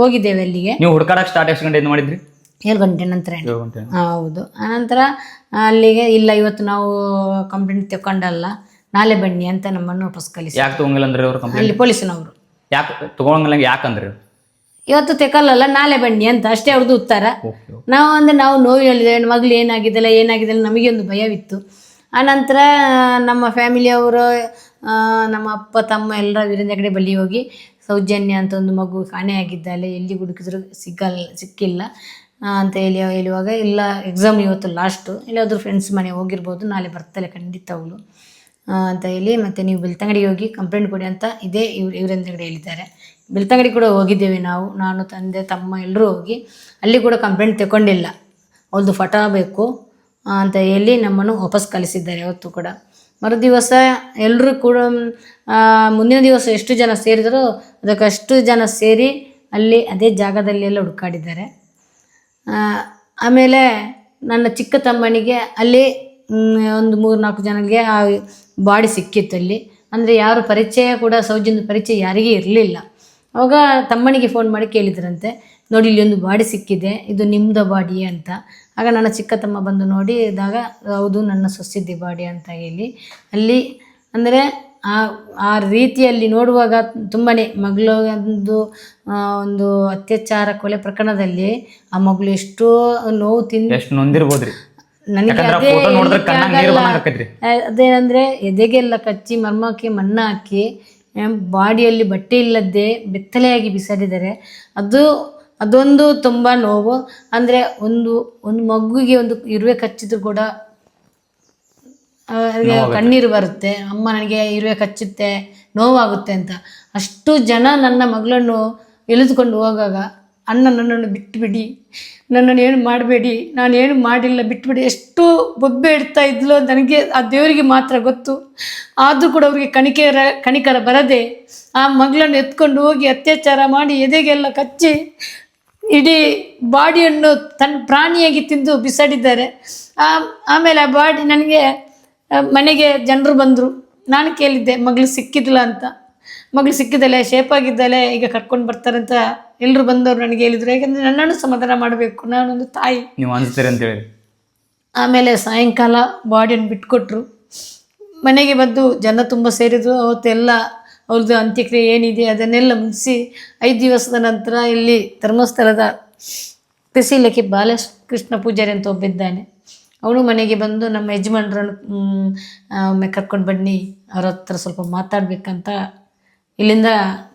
ಹೋಗಿದ್ದೇವೆ ಅಲ್ಲಿಗೆ. ನೀವು ಹುಡ್ಕಾಡಕ್ಕೆ ಸ್ಟಾರ್ಟ್ ಎಷ್ಟು ಗಂಟೆಯಿಂದ ಮಾಡಿದ್ರಿ? ಏಳು ಗಂಟೆ ನಂತರ. ಏಳು ಗಂಟೆ. ಹೌದು. ಆನಂತರ ಅಲ್ಲಿಗೆ ಇಲ್ಲ ಇವತ್ತು ನಾವು ಕಂಪ್ಲೇಂಟ್ ತಗೊಂಡಲ್ಲ ನಾಳೆ ಬನ್ನಿ ಅಂತ ನಮ್ಮನ್ನು ವಾಪಸ್ ಕಲಿಸಿ ಯಾಕೆ ತಗೊಂಗಿಲ್ಲ ಅಂದ್ರೆ ಅವರು ಕಂಪ್ಲೇಂಟ್ ಅಲ್ಲಿ ಪೊಲೀಸ್ನವರು. ಯಾಕೆ ತಗೊಂಗಿಲ್ಲ ಯಾಕಂದ್ರೆ ಇವತ್ತು ತೆಕಲ್ಲಲ್ಲ ನಾಳೆ ಬನ್ನಿ ಅಂತ ಅಷ್ಟೇ ಅವ್ರದ್ದು ಉತ್ತರ. ನಾವು ಅಂದ್ರೆ ನಾವು ನೋವಿನಲ್ಲಿದ್ದೇವೆ ಮಗಳು ಏನಾಗಿದ್ದಲ್ಲ ಏನಾಗಿದ್ದಲ್ಲ ನಮಗೆ ಒಂದು ಭಯವಿತ್ತು. ಆನಂತರ, ನಮ್ಮ ಫ್ಯಾಮಿಲಿಯವರು ನಮ್ಮ ಅಪ್ಪ, ತಮ್ಮ ಎಲ್ಲರ ವೀರೇಂದ್ರ ಕಡೆ ಬಳಿ ಹೋಗಿ, ಸೌಜನ್ಯ ಅಂತ ಒಂದು ಮಗು ಕಾಣೆಯಾಗಿದ್ದಾಳೆ ಎಲ್ಲಿ ಹುಡುಕಿದ್ರು ಸಿಗಲ್ಲ ಸಿಕ್ಕಿಲ್ಲ. ಅಂತ ಹೇಳಿ, ಹೇಳುವಾಗ ಇಲ್ಲ ಎಕ್ಸಾಮ್ ಇವತ್ತು ಲಾಸ್ಟು ಎಲ್ಲಾದರೂ ಫ್ರೆಂಡ್ಸ್ ಮನೆ ಹೋಗಿರ್ಬೋದು. ನಾಳೆ ಬರ್ತಾಳೆ ಖಂಡಿತ ಅವಳು. ಅಂತ ಹೇಳಿ, ಮತ್ತು ನೀವು ಬೆಳ್ತಂಗಡಿಗೆ ಹೋಗಿ ಕಂಪ್ಲೇಂಟ್ ಕೊಡಿ ಅಂತ ಇದೇ ಇವ್ರು ಇವರಿಂದಗಡೆ ಹೇಳಿದ್ದಾರೆ. ಬೆಳ್ತಂಗಡಿ ಕೂಡ ಹೋಗಿದ್ದೇವೆ ನಾವು. ನಾನು, ತಂದೆ, ತಮ್ಮ ಎಲ್ಲರೂ ಹೋಗಿ, ಅಲ್ಲಿ ಕೂಡ ಕಂಪ್ಲೇಂಟ್ ತಗೊಂಡಿಲ್ಲ. ಅವ್ರದ್ದು ಫಟ ಬೇಕು. ಅಂತ ಹೇಳಿ ನಮ್ಮನ್ನು ವಾಪಸ್ ಕಳಿಸಿದ್ದಾರೆ ಅವತ್ತು ಕೂಡ. ಮರುದಿವಸ ಎಲ್ಲರೂ ಕೂಡ ಮುಂದಿನ ದಿವಸ ಎಷ್ಟು ಜನ ಸೇರಿದರೋ ಅದಕ್ಕಷ್ಟು ಜನ ಸೇರಿ ಅಲ್ಲಿ ಅದೇ ಜಾಗದಲ್ಲಿ ಎಲ್ಲ ಹುಡುಕಾಡಿದ್ದಾರೆ. ಆಮೇಲೆ ನನ್ನ ಚಿಕ್ಕ ತಮ್ಮನಿಗೆ ಅಲ್ಲಿ ಒಂದು ಮೂರು ನಾಲ್ಕು ಜನಕ್ಕೆ ಆ ಬಾಡಿ ಸಿಕ್ಕಿತ್ತು ಅಲ್ಲಿ. ಅಂದರೆ ಯಾರು ಪರಿಚಯ ಕೂಡ ಸೌಜನ್ಯ ಪರಿಚಯ ಯಾರಿಗೂ ಇರಲಿಲ್ಲ. ಅವಾಗ ತಮ್ಮನಿಗೆ ಫೋನ್ ಮಾಡಿ ಕೇಳಿದ್ರಂತೆ, ನೋಡಿ, ಇಲ್ಲಿ ಒಂದು ಬಾಡಿ ಸಿಕ್ಕಿದೆ, ಇದು ನಿಮ್ಮದ ಬಾಡಿ ಅಂತ. ಆಗ ನನ್ನ ಚಿಕ್ಕ ತಮ್ಮ ಬಂದು ನೋಡಿದಾಗ ಹೌದು ನನ್ನ ಸೊಸಿದ್ದೆ ಬಾಡಿ ಅಂತ ಹೇಳಿ. ಅಲ್ಲಿ ಅಂದರೆ ಆ ಆ ರೀತಿಯಲ್ಲಿ ನೋಡುವಾಗ ತುಂಬಾ ಮಗಳು ಒಂದು ಒಂದು ಅತ್ಯಾಚಾರ ಕೊಲೆ ಪ್ರಕರಣದಲ್ಲಿ ಆ ಮಗಳು ಎಷ್ಟೋ ನೋವು ತಿಂದು ಎಷ್ಟು ನೊಂದಿರ್ಬೋದ್ರಿ. ನನಗೆ ಅದೇ ಅದೇನಂದ್ರೆ ಎದೆಗೆಲ್ಲ ಕಚ್ಚಿ ಮರ್ಮಕ್ಕೆ ಮಣ್ಣ ಹಾಕಿ ಬಾಡಿಯಲ್ಲಿ ಬಟ್ಟೆ ಇಲ್ಲದೆ ಬೆತ್ತಲೆಯಾಗಿ ಬಿಸಾಡಿದ್ದಾರೆ. ಅದು ಅದೊಂದು ತುಂಬ ನೋವು. ಅಂದರೆ ಒಂದು ಒಂದು ಮಗುವಿಗೆ ಒಂದು ಇರುವೆ ಕಚ್ಚಿದ್ರು ಕೂಡ ಅವರಿಗೆ ಕಣ್ಣೀರು ಬರುತ್ತೆ. ಅಮ್ಮ ನನಗೆ ಇರುವೆ ಕಚ್ಚುತ್ತೆ ನೋವಾಗುತ್ತೆ ಅಂತ. ಅಷ್ಟು ಜನ ನನ್ನ ಮಗಳನ್ನು ಎಳೆದುಕೊಂಡು ಹೋಗಾಗ ಅಣ್ಣ ನನ್ನನ್ನು ಬಿಟ್ಟುಬಿಡಿ ನನ್ನನ್ನು ಏನು ಮಾಡಬೇಡಿ ನಾನು ಏನು ಮಾಡಿಲ್ಲ ಬಿಟ್ಟುಬಿಡಿ ಎಷ್ಟು ಬೊಬ್ಬೆ ಇಡ್ತಾ ಇದ್ಲು ನನಗೆ ಆ ದೇವರಿಗೆ ಮಾತ್ರ ಗೊತ್ತು. ಆದರೂ ಕೂಡ ಅವ್ರಿಗೆ ಕಣಿಕೆರ ಕಣಿಕರ ಬರದೆ ಆ ಮಗಳನ್ನು ಎತ್ಕೊಂಡು ಹೋಗಿ ಅತ್ಯಾಚಾರ ಮಾಡಿ ಎದೆಗೆಲ್ಲ ಕಚ್ಚಿ ಇಡೀ ಬಾಡಿಯನ್ನು ತನ್ನ ಪ್ರಾಣಿಯಾಗಿ ತಿಂದು ಬಿಸಾಡಿದ್ದಾರೆ. ಆ ಆಮೇಲೆ ಆ ಬಾಡಿ ನನಗೆ ಮನೆಗೆ ಜನರು ಬಂದರು. ನಾನು ಕೇಳಿದ್ದೆ ಮಗಳು ಸಿಕ್ಕಿದ್ಲ ಅಂತ. ಮಗಳು ಸಿಕ್ಕಿದ್ದಲೆ ಶೇಪ್ ಆಗಿದ್ದಲೆ ಈಗ ಕರ್ಕೊಂಡು ಬರ್ತಾರಂತ ಎಲ್ಲರೂ ಬಂದವರು ನನಗೆ ಹೇಳಿದ್ರು. ಯಾಕಂದರೆ ನನ್ನನ್ನು ಸಮಾಧಾನ ಮಾಡಬೇಕು ನಾನೊಂದು ತಾಯಿ. ನೀವು ಅನಿಸ್ತೀರಿ ಅಂತ ಹೇಳಿ. ಆಮೇಲೆ ಸಾಯಂಕಾಲ ಬಾಡಿಯನ್ನು ಬಿಟ್ಕೊಟ್ರು. ಮನೆಗೆ ಬಂದು ಜನ ತುಂಬ ಸೇರಿದ್ರು ಅವತ್ತೆಲ್ಲ ಅವ್ರದ್ದು ಅಂತ್ಯಕ್ರಿಯೆ ಏನಿದೆ ಅದನ್ನೆಲ್ಲ ಮುಗಿಸಿ ಐದು ದಿವಸದ ನಂತರ ಇಲ್ಲಿ ಧರ್ಮಸ್ಥಳದ ತಹಸೀಲಕ್ಕೆ ಬಾಲಕೃಷ್ಣ ಪೂಜಾರಿ ಅಂತ ಒಬ್ಬಿದ್ದಾನೆ ಅವನು ಮನೆಗೆ ಬಂದು ನಮ್ಮ ಯಜಮಾನ್ರನ್ನು ಕರ್ಕೊಂಡು ಬನ್ನಿ, ಅವ್ರ ಹತ್ರ ಸ್ವಲ್ಪ ಮಾತಾಡ್ಬೇಕಂತ ಇಲ್ಲಿಂದ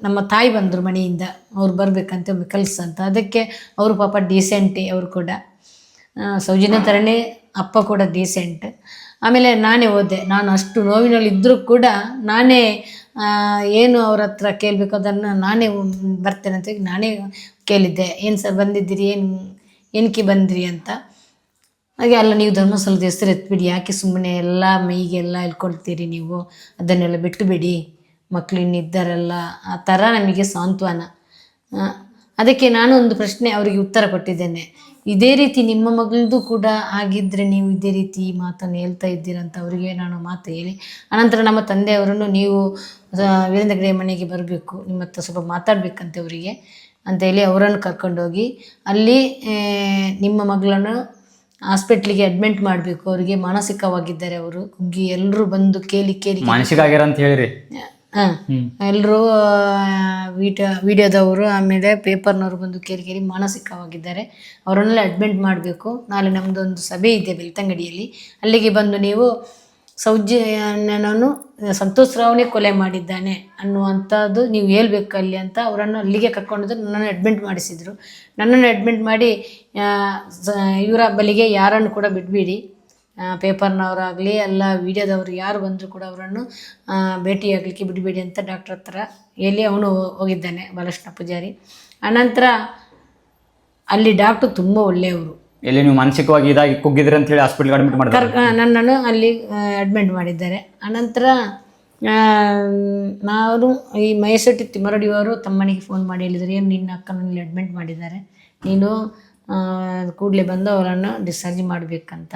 ನಮ್ಮ ತಾಯಿ ಬಂದರು ಮನೆಯಿಂದ. ಅವ್ರು ಬರಬೇಕಂತ ಒಮ್ಮೆ ಅಂತ ಅದಕ್ಕೆ ಅವರು ಪಾಪ ಡೀಸೆಂಟೇ ಅವರು ಕೂಡ. ಸೌಜನ್ಯ ಥರನೇ ಅಪ್ಪ ಕೂಡ ಡೀಸೆಂಟ್ ಆಮೇಲೆ ನಾನೇ ಓದೆ ನಾನು ಅಷ್ಟು ನೋವಿನಲ್ಲಿ ಇದ್ದರೂ ಕೂಡ ನಾನೇ ಏನು ಅವ್ರ ಹತ್ರ ಕೇಳಬೇಕು ಅದನ್ನು ನಾನೇ ಬರ್ತೇನೆ ಅಂತ ನಾನೇ ಕೇಳಿದ್ದೆ. ಏನು ಸರ್ ಬಂದಿದ್ದೀರಿ? ಏನು ಏನಕ್ಕೆ ಬಂದಿರಿ ಅಂತ. ಹಾಗೆ ಅಲ್ಲ, ನೀವು ಧರ್ಮಸ್ಥಳದ ಹೆಸರು ಎತ್ಬಿಡಿ. ಯಾಕೆ ಸುಮ್ಮನೆ ಎಲ್ಲ ಮೈಗೆಲ್ಲ ಇಳ್ಕೊಳ್ತೀರಿ ನೀವು? ಅದನ್ನೆಲ್ಲ ಬಿಟ್ಟು ಬಿಡಿ ಮಕ್ಕಳು ಇನ್ನಿದ್ದಾರಲ್ಲ. ಆ ಥರ ನಮಗೆ ಸಾಂತ್ವನ. ಅದಕ್ಕೆ ನಾನು ಒಂದು ಪ್ರಶ್ನೆ ಅವರಿಗೆ ಉತ್ತರ ಕೊಟ್ಟಿದ್ದೇನೆ. ಇದೇ ರೀತಿ ನಿಮ್ಮ ಮಗಳದು ಕೂಡ ಆಗಿದ್ರೆ ನೀವು ಇದೇ ರೀತಿ ಈ ಮಾತನ್ನು ಹೇಳ್ತಾ ಇದ್ದೀರಂತ ಅವರಿಗೆ ನಾನು ಮಾತು ಹೇಳಿ ಅನಂತರ ನಮ್ಮ ತಂದೆಯವರನ್ನು ನೀವು ವೀರೇಂದ್ರ ಗಡೆ ಮನೆಗೆ ಬರಬೇಕು ನಿಮ್ಮ ಹತ್ರ ಸ್ವಲ್ಪ ಮಾತಾಡ್ಬೇಕಂತೆ ಅವರಿಗೆ ಅಂತ ಹೇಳಿ ಅವರನ್ನು ಕರ್ಕೊಂಡೋಗಿ ಅಲ್ಲಿ ನಿಮ್ಮ ಮಗಳನ್ನು ಹಾಸ್ಪಿಟ್ಲಿಗೆ ಅಡ್ಮಿಟ್ ಮಾಡಬೇಕು ಅವರಿಗೆ ಮಾನಸಿಕವಾಗಿದ್ದಾರೆ ಅವರು ಕುಗ್ಗಿ ಎಲ್ಲರೂ ಬಂದು ಕೇಳಿ ಕೇಳಿ ಮಾನಸಿಕ ಆಗ್ಯಾರ ಅಂತ ಹೇಳಿರಿ. ಎಲ್ಲರೂ ವಿಡಿಯೋ ವಿಡಿಯೋದವರು ಆಮೇಲೆ ಪೇಪರ್ನವರು ಬಂದು ಕೇರಿ ಕೇರಿ ಮಾನಸಿಕವಾಗಿದ್ದಾರೆ. ಅವರನ್ನೆಲ್ಲ ಅಡ್ಮಿಟ್ ಮಾಡಬೇಕು. ನಾಳೆ ನಮ್ಮದೊಂದು ಸಭೆ ಇದೆ ಬೆಳ್ತಂಗಡಿಯಲ್ಲಿ. ಅಲ್ಲಿಗೆ ಬಂದು ನೀವು ಸೌಜನ್ಯನನ್ನು ಸಂತೋಷ್ ರಾವ್ನೇ ಕೊಲೆ ಮಾಡಿದ್ದಾನೆ ಅನ್ನುವಂಥದ್ದು ನೀವು ಹೇಳ್ಬೇಕು ಅಲ್ಲಿ ಅಂತ ಅವರನ್ನು ಅಲ್ಲಿಗೆ ಕರ್ಕೊಂಡಿದ್ರು ನನ್ನನ್ನು ಅಡ್ಮಿಟ್ ಮಾಡಿಸಿದರು. ನನ್ನನ್ನು ಅಡ್ಮಿಟ್ ಮಾಡಿ ಇವರ ಬಳಿಗೆ ಯಾರನ್ನು ಕೂಡ ಬಿಡಬೇಡಿ. ಪೇಪರ್ನವರಾಗಲಿ ಅಲ್ಲ ವಿಡಿಯೋದವರು ಯಾರು ಬಂದರೂ ಕೂಡ ಅವರನ್ನು ಭೇಟಿಯಾಗಲಿಕ್ಕೆ ಬಿಡಬೇಡಿ ಅಂತ ಡಾಕ್ಟ್ರ್ ಹತ್ರ ಎಲ್ಲಿ ಅವನು ಹೋಗಿದ್ದಾನೆ ಬಾಲಕೃಷ್ಣ ಪೂಜಾರಿ. ಅನಂತರ ಅಲ್ಲಿ ಡಾಕ್ಟ್ರು ತುಂಬ ಒಳ್ಳೆಯವರು. ಎಲ್ಲಿ ನೀವು ಮಾನಸಿಕವಾಗಿ ಇದಾಗಿ ಕುಗ್ಗಿದ್ರಿ ಅಂತ ಹೇಳಿ ಹಾಸ್ಪಿಟ್ಲ್ಗೆ ಅಡ್ಮಿಟ್ ಮಾಡಿದ್ರೆ ಕರ್ ನನ್ನನ್ನು ಅಲ್ಲಿ ಅಡ್ಮಿಟ್ ಮಾಡಿದ್ದಾರೆ. ಅನಂತರ ನಾನು ಈ ಮೈಸೂಟಿ ತಿಮರಡಿಯವರು ತಮ್ಮನಿಗೆ ಫೋನ್ ಮಾಡಿ ಹೇಳಿದರೆ ಏನು ನಿನ್ನ ಅಕ್ಕನಲ್ಲಿ ಅಡ್ಮಿಟ್ ಮಾಡಿದ್ದಾರೆ? ನೀನು ಕೂಡಲೇ ಬಂದು ಅವರನ್ನು ಡಿಸ್ಚಾರ್ಜ್ ಮಾಡಬೇಕಂತ.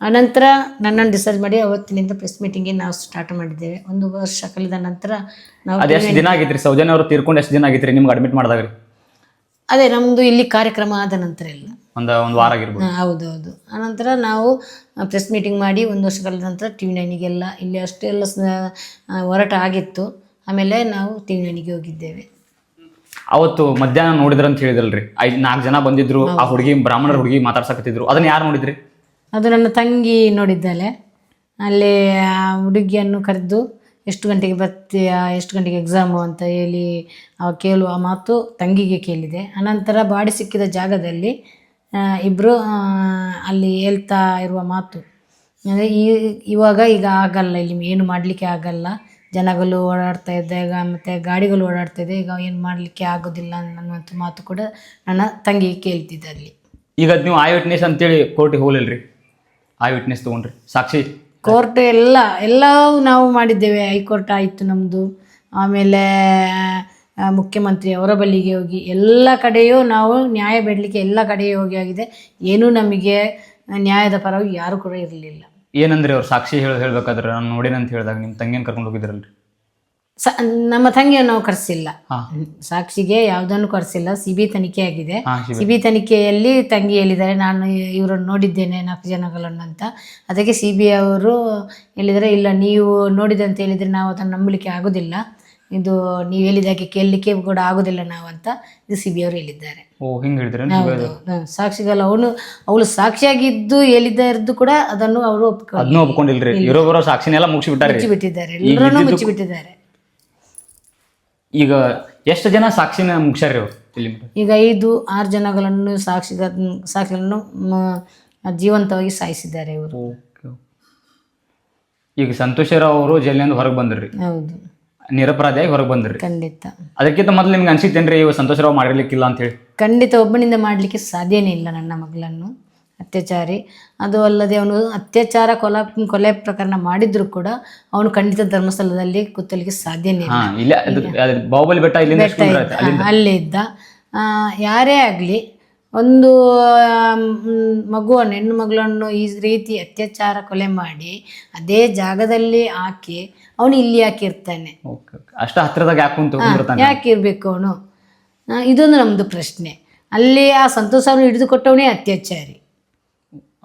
ಅನಂತರ ನನ್ನನ್ನು ಡಿಸೈಡ್ ಮಾಡಿ ಅವತ್ತಿನಿಂದ ಪ್ರೆಸ್ ಮೀಟಿಂಗ್ ನಾವು ಸ್ಟಾರ್ಟ್ ಮಾಡಿದ್ದೇವೆ. ಒಂದು ವರ್ಷ ಕಳೆದ ನಂತರ ನಾವು ಎಷ್ಟು ದಿನ ಆಗಿತ್ರಿ ಸೌಜನ್ಯ ಅವರು ತೀರ್ಕೊಂಡು ಎಷ್ಟು ದಿನ ಆಗಿತ್ರಿ ನಿಮ್ಗೆ ಅಡ್ಮಿಟ್ ಮಾಡಿದಾಗ ಅದೇ ನಮ್ಮದು ಇಲ್ಲಿ ಕಾರ್ಯಕ್ರಮ ಆದ ನಂತರ ಎಲ್ಲ. ಒಂದು ಒಂದು ವಾರ ಆಗಿರ್ಬೋದು. ಹಾ, ಹೌದು ಹೌದು ಆನಂತರ ನಾವು ಪ್ರೆಸ್ ಮೀಟಿಂಗ್ ಮಾಡಿ ಒಂದು ವರ್ಷ ಕಳೆದ ನಂತರ ಟಿ ವಿ ನೈನಿಗೆಲ್ಲ ಇಲ್ಲಿ ಅಷ್ಟೆಲ್ಲ ಎಲ್ಲ ಆ, ಹೋರಾಟ ಆಗಿತ್ತು. ಆಮೇಲೆ ನಾವು ಟಿ ವಿ ನೈನಿಗೆ ಹೋಗಿದ್ದೇವೆ. ಅವತ್ತು ಮಧ್ಯಾಹ್ನ ನೋಡಿದ್ರ ಅಂತ ಹೇಳಿದ್ರಲ್ರಿ. ಐದ್ ನಾಲ್ಕು ಜನ ಬಂದಿದ್ರು ಆ ಹುಡುಗಿ ಬ್ರಾಹ್ಮಣರ ಹುಡುಗಿ ಮಾತಾಡ್ಸಕತ್ತಿದ್ರು. ಅದನ್ನ ಯಾರು ನೋಡಿದ್ರಿ? ಅದು ನನ್ನ ತಂಗಿ ನೋಡಿದ್ದಾಳೆ. ಅಲ್ಲಿ ಆ ಹುಡುಗಿಯನ್ನು ಕರೆದು, ಎಷ್ಟು ಗಂಟೆಗೆ ಬರ್ತೀಯ? ಎಷ್ಟು ಗಂಟೆಗೆ ಎಕ್ಸಾಮು ಅಂತ ಹೇಳಿ ಅವ ಕೇಳುವ ಮಾತು ತಂಗಿಗೆ ಕೇಳಿದೆ. ಅನಂತರ ಬಾಡಿ ಸಿಕ್ಕಿದ ಜಾಗದಲ್ಲಿ ಇಬ್ಬರು ಅಲ್ಲಿ ಹೇಳ್ತಾ ಇರುವ ಮಾತು, ಅಂದರೆ ಈ, ಇವಾಗ ಈಗ ಆಗಲ್ಲ, ಇಲ್ಲಿ ಏನು ಮಾಡಲಿಕ್ಕೆ ಆಗಲ್ಲ. ಜನಗಳು ಓಡಾಡ್ತಾ ಇದ್ದೆ ಮತ್ತು ಗಾಡಿಗಳು ಓಡಾಡ್ತಾ ಇದೆ ಈಗ ಏನು ಮಾಡಲಿಕ್ಕೆ ಆಗೋದಿಲ್ಲ ಅನ್ನುವಂಥ ಮಾತು ಕೂಡ ನನ್ನ ತಂಗಿಗೆ ಕೇಳ್ತಿದ್ದೆ ಅಲ್ಲಿ. ಈಗ ನೀವು ಐ ವಿಟ್ನೆಸ್ ಅಂತೇಳಿ ಕೋರ್ಟಿಗೆ ಹೋಗ್ಲಿಲ್ರಿ? ಐ ವಿಟ್ನೆಸ್ ತೊಗೊಂಡ್ರಿ. ಸಾಕ್ಷಿ. ಕೋರ್ಟ್ ಎಲ್ಲ ಎಲ್ಲವೂ ನಾವು ಮಾಡಿದ್ದೇವೆ. ಹೈಕೋರ್ಟ್ ಆಯಿತು ನಮ್ಮದು ಆಮೇಲೆ ಮುಖ್ಯಮಂತ್ರಿ ಅವರ ಬಳಿಗೆ ಹೋಗಿ ಎಲ್ಲ ಕಡೆಯೂ ನಾವು ನ್ಯಾಯ ಬೇಡಲಿಕ್ಕೆ ಎಲ್ಲ ಕಡೆಯೂ ಹೋಗಿ ಆಗಿದೆ. ಏನೂ ನಮಗೆ ನ್ಯಾಯದ ಪರವಾಗಿ ಯಾರು ಕೂಡ ಇರಲಿಲ್ಲ. ಏನಂದ್ರೆ ಅವ್ರು? ಸಾಕ್ಷಿ ಹೇಳ ಹೇಳ್ಬೇಕಾದ್ರೆ ನಾನು ನೋಡೇನಂತ ಅಂತ ಹೇಳಿದಾಗ ನಿಮ್ಮ ತಂಗಿನ ಕರ್ಕೊಂಡು ಹೋಗಿದ್ರಲ್ರಿ. ಸ ನಮ್ಮ ತಂಗಿಯನ್ನು ನಾವು ಕರೆಸಿಲ್ಲ. ಸಾಕ್ಷಿಗೆ ಯಾವುದನ್ನು ಕರೆಸಿಲ್ಲ. ಸಿಬಿ ತನಿಖೆ ಆಗಿದೆ. ಹಾ ಶಿವ ಸಿ ಬಿ ತನಿಖೆಯಲ್ಲಿ ತಂಗಿ ಹೇಳಿದ್ದಾರೆ ನಾನು ಇವರನ್ನು ನೋಡಿದ್ದೇನೆ ನಾಲ್ಕು ಜನಗಳನ್ನು ಅಂತ. ಅದಕ್ಕೆ ಸಿ ಬಿ ಅವರು ಹೇಳಿದರೆ ಇಲ್ಲ ನೀವು ನೋಡಿದಂತ ಅಂತ ಹೇಳಿದರೆ ನಾವು ಅದನ್ನು ನಂಬಲಿಕ್ಕೆ ಆಗೋದಿಲ್ಲ. ಇದು ನೀವು ಹೇಳಿದಾಗೆ ಕೇಳಲಿಕ್ಕೆ ಕೂಡ ಆಗೋದಿಲ್ಲ ನಾವು ಅಂತ ಇದು ಸಿ ಬಿ ಅವರು ಹೇಳಿದ್ದಾರೆ. ಹೌದು ಸಾಕ್ಷಿಗಲ್ಲ ಅವನು ಅವಳು ಸಾಕ್ಷಿಯಾಗಿದ್ದು ಹೇಳಿದ್ದು ಕೂಡ ಅದನ್ನು ಅವರು ಮುಗಿಸಿಬಿಟ್ಟಾರಿ ಮುಚ್ಚಿಬಿಟ್ಟಿದ್ದಾರೆ ಎಲ್ಲರನ್ನೂ ಮುಚ್ಚಿಬಿಟ್ಟಿದ್ದಾರೆ ಈಗ ಎಷ್ಟು ಜನ ಸಾಕ್ಷಿನ ಮುಗಿಸ್ಯಾರ ಅವ್ರು ಇಲ್ಲಿ? ಈಗ ಐದು ಆರು ಜನಗಳನ್ನು ಸಾಕ್ಷಿ ಸಾಕ್ಷಿಗಳನ್ನು ಮ- ಜೀವಂತವಾಗಿ ಸಾಯಿಸಿದ್ದಾರೆ ಇವರು. ಈಗ ಈಗ ಸಂತೋಷರಾವ್ ಅವರು ಜೈಲಿನಿಂದ ಹೊರಗೆ ಬಂದ್ರಿ. ಹೌದು. ನಿರಪರಾಧಿಯಾಗಿ ಹೊರಗೆ ಬಂದ್ರಿ. ಖಂಡಿತ. ಅದಕ್ಕಿಂತ ಮೊದಲು ನಿಮ್ಗೆ ಅನ್ಸಿತ್ತೇನ್ರಿ ಇವ ಸಂತೋಷರಾವ್ ಮಾಡಿರ್ಲಿಕ್ಕಿಲ್ಲ ಅಂತ ಹೇಳಿ? ಖಂಡಿತ ಒಬ್ಬನಿಂದ ಮಾಡಲಿಕ್ಕೆ ಸಾಧ್ಯನೇ ಇಲ್ಲ ನನ್ನ ಮಗಳನ್ನು. ಅತ್ಯಾಚಾರಿ. ಅದು ಅಲ್ಲದೆ ಅವನು ಅತ್ಯಾಚಾರ ಕೊಲ ಕೊಲೆ ಪ್ರಕರಣ ಮಾಡಿದ್ರು ಕೂಡ ಅವನು ಖಂಡಿತ ಧರ್ಮಸ್ಥಳದಲ್ಲಿ ಕೂತಲಿಕ್ಕೆ ಸಾಧ್ಯನೇ ಬಾಹುಬಲಿ ಬೆಟ್ಟ ಅಲ್ಲೇ ಇದ್ದ. ಆ, ಯಾರೇ ಆಗಲಿ ಒಂದು ಮಗುವನ್ನು ಹೆಣ್ಣು ಮಗಳನ್ನು ಈ ರೀತಿ ಅತ್ಯಾಚಾರ ಕೊಲೆ ಮಾಡಿ ಅದೇ ಜಾಗದಲ್ಲಿ ಹಾಕಿ ಅವನು ಇಲ್ಲಿ ಹಾಕಿರ್ತಾನೆ ಅಷ್ಟು ಹತ್ರದಾಗ ಯಾಕೆ ಕುಂತು ಕುಂದಿರ್ತಾನೆ ಯಾಕೆ ಇರಬೇಕು ಅವನು? ಇದೊಂದು ನಮ್ಮದು ಪ್ರಶ್ನೆ. ಅಲ್ಲಿ ಆ ಸಂತೋಷವನ್ನು ಹಿಡಿದುಕೊಟ್ಟವನೇ ಅತ್ಯಾಚಾರಿ.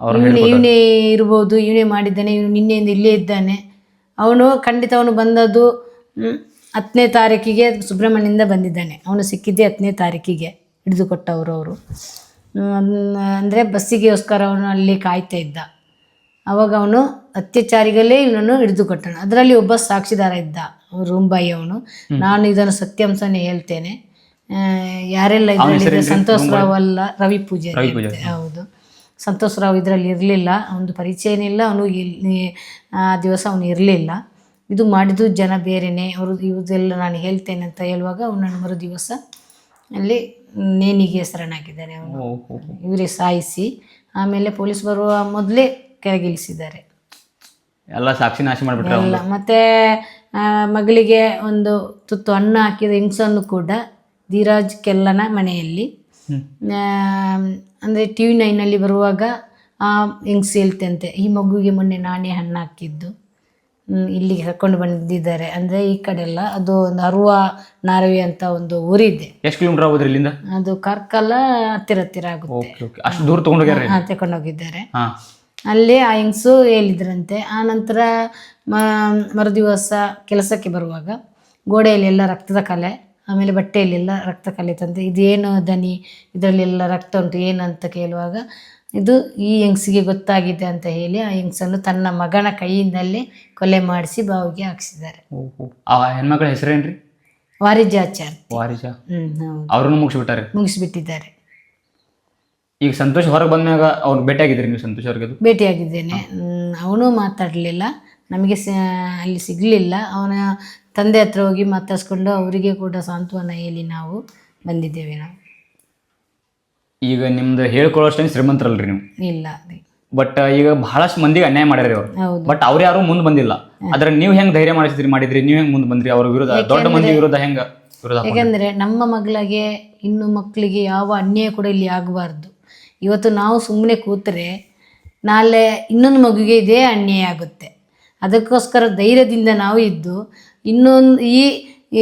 ಅವ್ರು ಇವನೇ ಇರ್ಬೋದು ಇವನೇ ಮಾಡಿದ್ದಾನೆ ಇವನು ನಿನ್ನೆಯಿಂದ ಇಲ್ಲೇ ಇದ್ದಾನೆ. ಅವನು ಖಂಡಿತ ಅವನು ಬಂದದ್ದು ಹತ್ತನೇ ತಾರೀಕಿಗೆ ಸುಬ್ರಹ್ಮಣ್ಯದಿಂದ ಬಂದಿದ್ದಾನೆ. ಅವನು ಸಿಕ್ಕಿದ್ದೆ ಹತ್ತನೇ ತಾರೀಕಿಗೆ ಹಿಡಿದು ಕೊಟ್ಟವರು ಅವರು ಅಂದರೆ ಬಸ್ಸಿಗೆಗೋಸ್ಕರ ಅವನು ಅಲ್ಲಿ ಕಾಯ್ತಾ ಇದ್ದ. ಅವಾಗ ಅವನು ಅತ್ಯಾಚಾರಿಗಲ್ಲೇ ಇವನನ್ನು ಹಿಡಿದು ಕೊಟ್ಟನು ಅದರಲ್ಲಿ ಒಬ್ಬ ಸಾಕ್ಷಿದಾರ ಇದ್ದ ರೂಂಬಾಯಿ ಅವನು. ನಾನು ಇದನ್ನು ಸತ್ಯಾಂಶನೇ ಹೇಳ್ತೇನೆ. ಯಾರೆಲ್ಲ ಇದರಲ್ಲಿ ಸಂತೋಷ್ ರಾವ್ ಅಲ್ಲ ರವಿ ಪೂಜೆ. ಹೌದು. ಸಂತೋಷ್ ರಾವ್ ಇದರಲ್ಲಿ ಇರಲಿಲ್ಲ. ಅವನು ಪರಿಚಯನೇ ಇಲ್ಲ. ಅವನು ಇಲ್ಲಿ ಆ ದಿವಸ ಅವನು ಇರಲಿಲ್ಲ. ಇದು ಮಾಡಿದ್ದು ಜನ ಬೇರೆನೇ. ಅವರು ಇವುದೆಲ್ಲ ನಾನು ಹೇಳ್ತೇನೆ ಅಂತ ಹೇಳುವಾಗ ಅವನನ್ನು ಮರು ದಿವಸ ಅಲ್ಲಿ ನೇಣಿಗೆ ಶರಣಾಗಿದ್ದಾನೆ ಅವನು. ಇವರೇ ಸಾಯಿಸಿ ಆಮೇಲೆ ಪೊಲೀಸ್ ಬರುವ ಮೊದಲೇ ಕೆಳಗಿಳಿಸಿದ್ದಾರೆ. ಎಲ್ಲ ಸಾಕ್ಷಿ ನಾಶ ಮಾಡಿಬಿಟ್ರೆ ಎಲ್ಲ. ಮತ್ತೆ ಮಗಳಿಗೆ ಒಂದು ತುತ್ತು ಅನ್ನ ಹಾಕಿದ ಹಿಂಗ್ಸನ್ನು ಕೂಡ ಧೀರಾಜ್ ಕೆಲ್ಲನ ಮನೆಯಲ್ಲಿ. ಅಂದರೆ ಟಿ ವಿ ನೈನಲ್ಲಿ ಬರುವಾಗ ಆ ಹೆಂಗಸು ಹೇಳ್ತಂತೆ ಈ ಮಗುವಿಗೆ ಮೊನ್ನೆ ನಾನೇ ಹಣ್ಣು ಹಾಕಿದ್ದು. ಇಲ್ಲಿಗೆ ಕರ್ಕೊಂಡು ಬಂದಿದ್ದಾರೆ. ಅಂದರೆ ಈ ಕಡೆ ಎಲ್ಲ ಅದು ಒಂದು ಅರುವ ನಾರವಿ ಅಂತ ಒಂದು ಊರಿದೆ. ಎಷ್ಟು ಕಿಲೋಮೀಟರ್ ಆಗೋದ್ರಿ ಇಲ್ಲಿಂದ? ಅದು ಕರ್ಕಲ್ಲ ಹತ್ತಿರ ಹತ್ತಿರ ಆಗುತ್ತೆ. ಅಷ್ಟು ದೂರ ತೊಗೊಂಡೋಗ್ಯಾರ ಹಾಂ ತಗೊಂಡೋಗಿದ್ದಾರೆ. ಅಲ್ಲಿ ಆ ಹೆಂಗ್ಸು ಹೇಳಿದ್ರಂತೆ. ಆ ನಂತರ ಮರುದಿವಸ ಕೆಲಸಕ್ಕೆ ಬರುವಾಗ ಗೋಡೆಯಲ್ಲಿ ಎಲ್ಲ ರಕ್ತದ ಕಲೆ ಆಮೇಲೆ ಬಟ್ಟೆಯಲ್ಲೆಲ್ಲ ರಕ್ತ ಕಲಿತಂತೆ ಇದೇನು ದನಿ ಇದರಲ್ಲೆಲ್ಲ ರಕ್ತ ಉಂಟು ಏನಂತ ಅಂತ ಕೇಳುವಾಗ ಇದು ಈ ಹೆಂಗ್ಸಿಗೆ ಗೊತ್ತಾಗಿದೆ ಅಂತ ಹೇಳಿ ಆ ಹೆಂಗ್ಸನ್ನು ತನ್ನ ಮಗನ ಕೈಯಿಂದಲೇ ಕೊಲೆ ಮಾಡಿಸಿ ಬಾವಿಗೆ ಹಾಕ್ಸಿದ್ದಾರೆ. ಆ ಹೆಣ್ಮಕ್ಳ ಹೆಸರೇನ್ರಿ? ವಾರಿಜಾಚಾರ್ ವಾರಿಜ. ಅವ್ರನ್ನು ಮುಗಿಸ್ಬಿಟ್ಟಾರೆ? ಮುಗಿಸ್ಬಿಟ್ಟಿದ್ದಾರೆ. ಈಗ ಸಂತೋಷ್ ಹೊರಗೆ ಬಂದಾಗ ಅವ್ರು ಭೇಟಿಯಾಗಿದ್ದೀರಿ ನೀವು ಸಂತೋಷ್ ಅವ್ರಿಗೆ ಭೇಟಿಯಾಗಿದ್ದೇನೆ. ಅವನು ಮಾತಾಡಲಿಲ್ಲ. ನಮಗೆ ಅಲ್ಲಿ ಸಿಗಲಿಲ್ಲ. ಅವನ ತಂದೆ ಹತ್ರ ಹೋಗಿ ಮಾತಾಡ್ಸ್ಕೊಂಡು ಅವರಿಗೆ ಕೂಡ ಸಾಂತ್ವನ ಹೇಳಿ ನಾವು ಬಂದಿದ್ದೇವೆ ನಾವು. ಈಗ ನಿಮ್ದು ಹೇಳ್ಕೊಳ್ಳೋಷ್ಟು ಶ್ರೀಮಂತರಲ್ರಿ ನೀವು? ಇಲ್ಲ ರೀ. ಬಟ್ ಈಗ ಬಹಳಷ್ಟು ಮಂದಿಗೆ ಅನ್ಯಾಯ ಮಾಡ್ಯಾರಿ ಅವ್ರು. ಹೌದು. ಬಟ್ ಅವ್ರು ಯಾರು ಮುಂದೆ ಬಂದಿಲ್ಲ. ಆದ್ರೆ ನೀವು ಹೆಂಗ್ ಧೈರ್ಯ ಮಾಡಿಸಿದ್ರಿ ಮಾಡಿದ್ರಿ ನೀವು ಹೆಂಗ್ ಮುಂದೆ ಬಂದ್ರಿ? ಅವ್ರ ವಿರುದ್ಧ ದೊಡ್ಡ ಮಂದಿ ವಿರುದ್ಧ ಹೆಂಗ ವಿರೋಧ? ಯಾಕಂದರೆ ನಮ್ಮ ಮಗಳಿಗೆ ಇನ್ನು ಮಕ್ಕಳಿಗೆ ಯಾವ ಅನ್ಯಾಯ ಕೂಡ ಇಲ್ಲಿ ಆಗಬಾರ್ದು. ಇವತ್ತು ನಾವು ಸುಮ್ಮನೆ ಕೂತರೆ ನಾಳೆ ಇನ್ನೊಂದು ಮಗುಗೆ ಇದೇ ಅನ್ಯಾಯ ಆಗುತ್ತೆ. ಅದಕ್ಕೋಸ್ಕರ ಧೈರ್ಯದಿಂದ ನಾವು ಇದ್ದು ಇನ್ನೊಂದು ಈ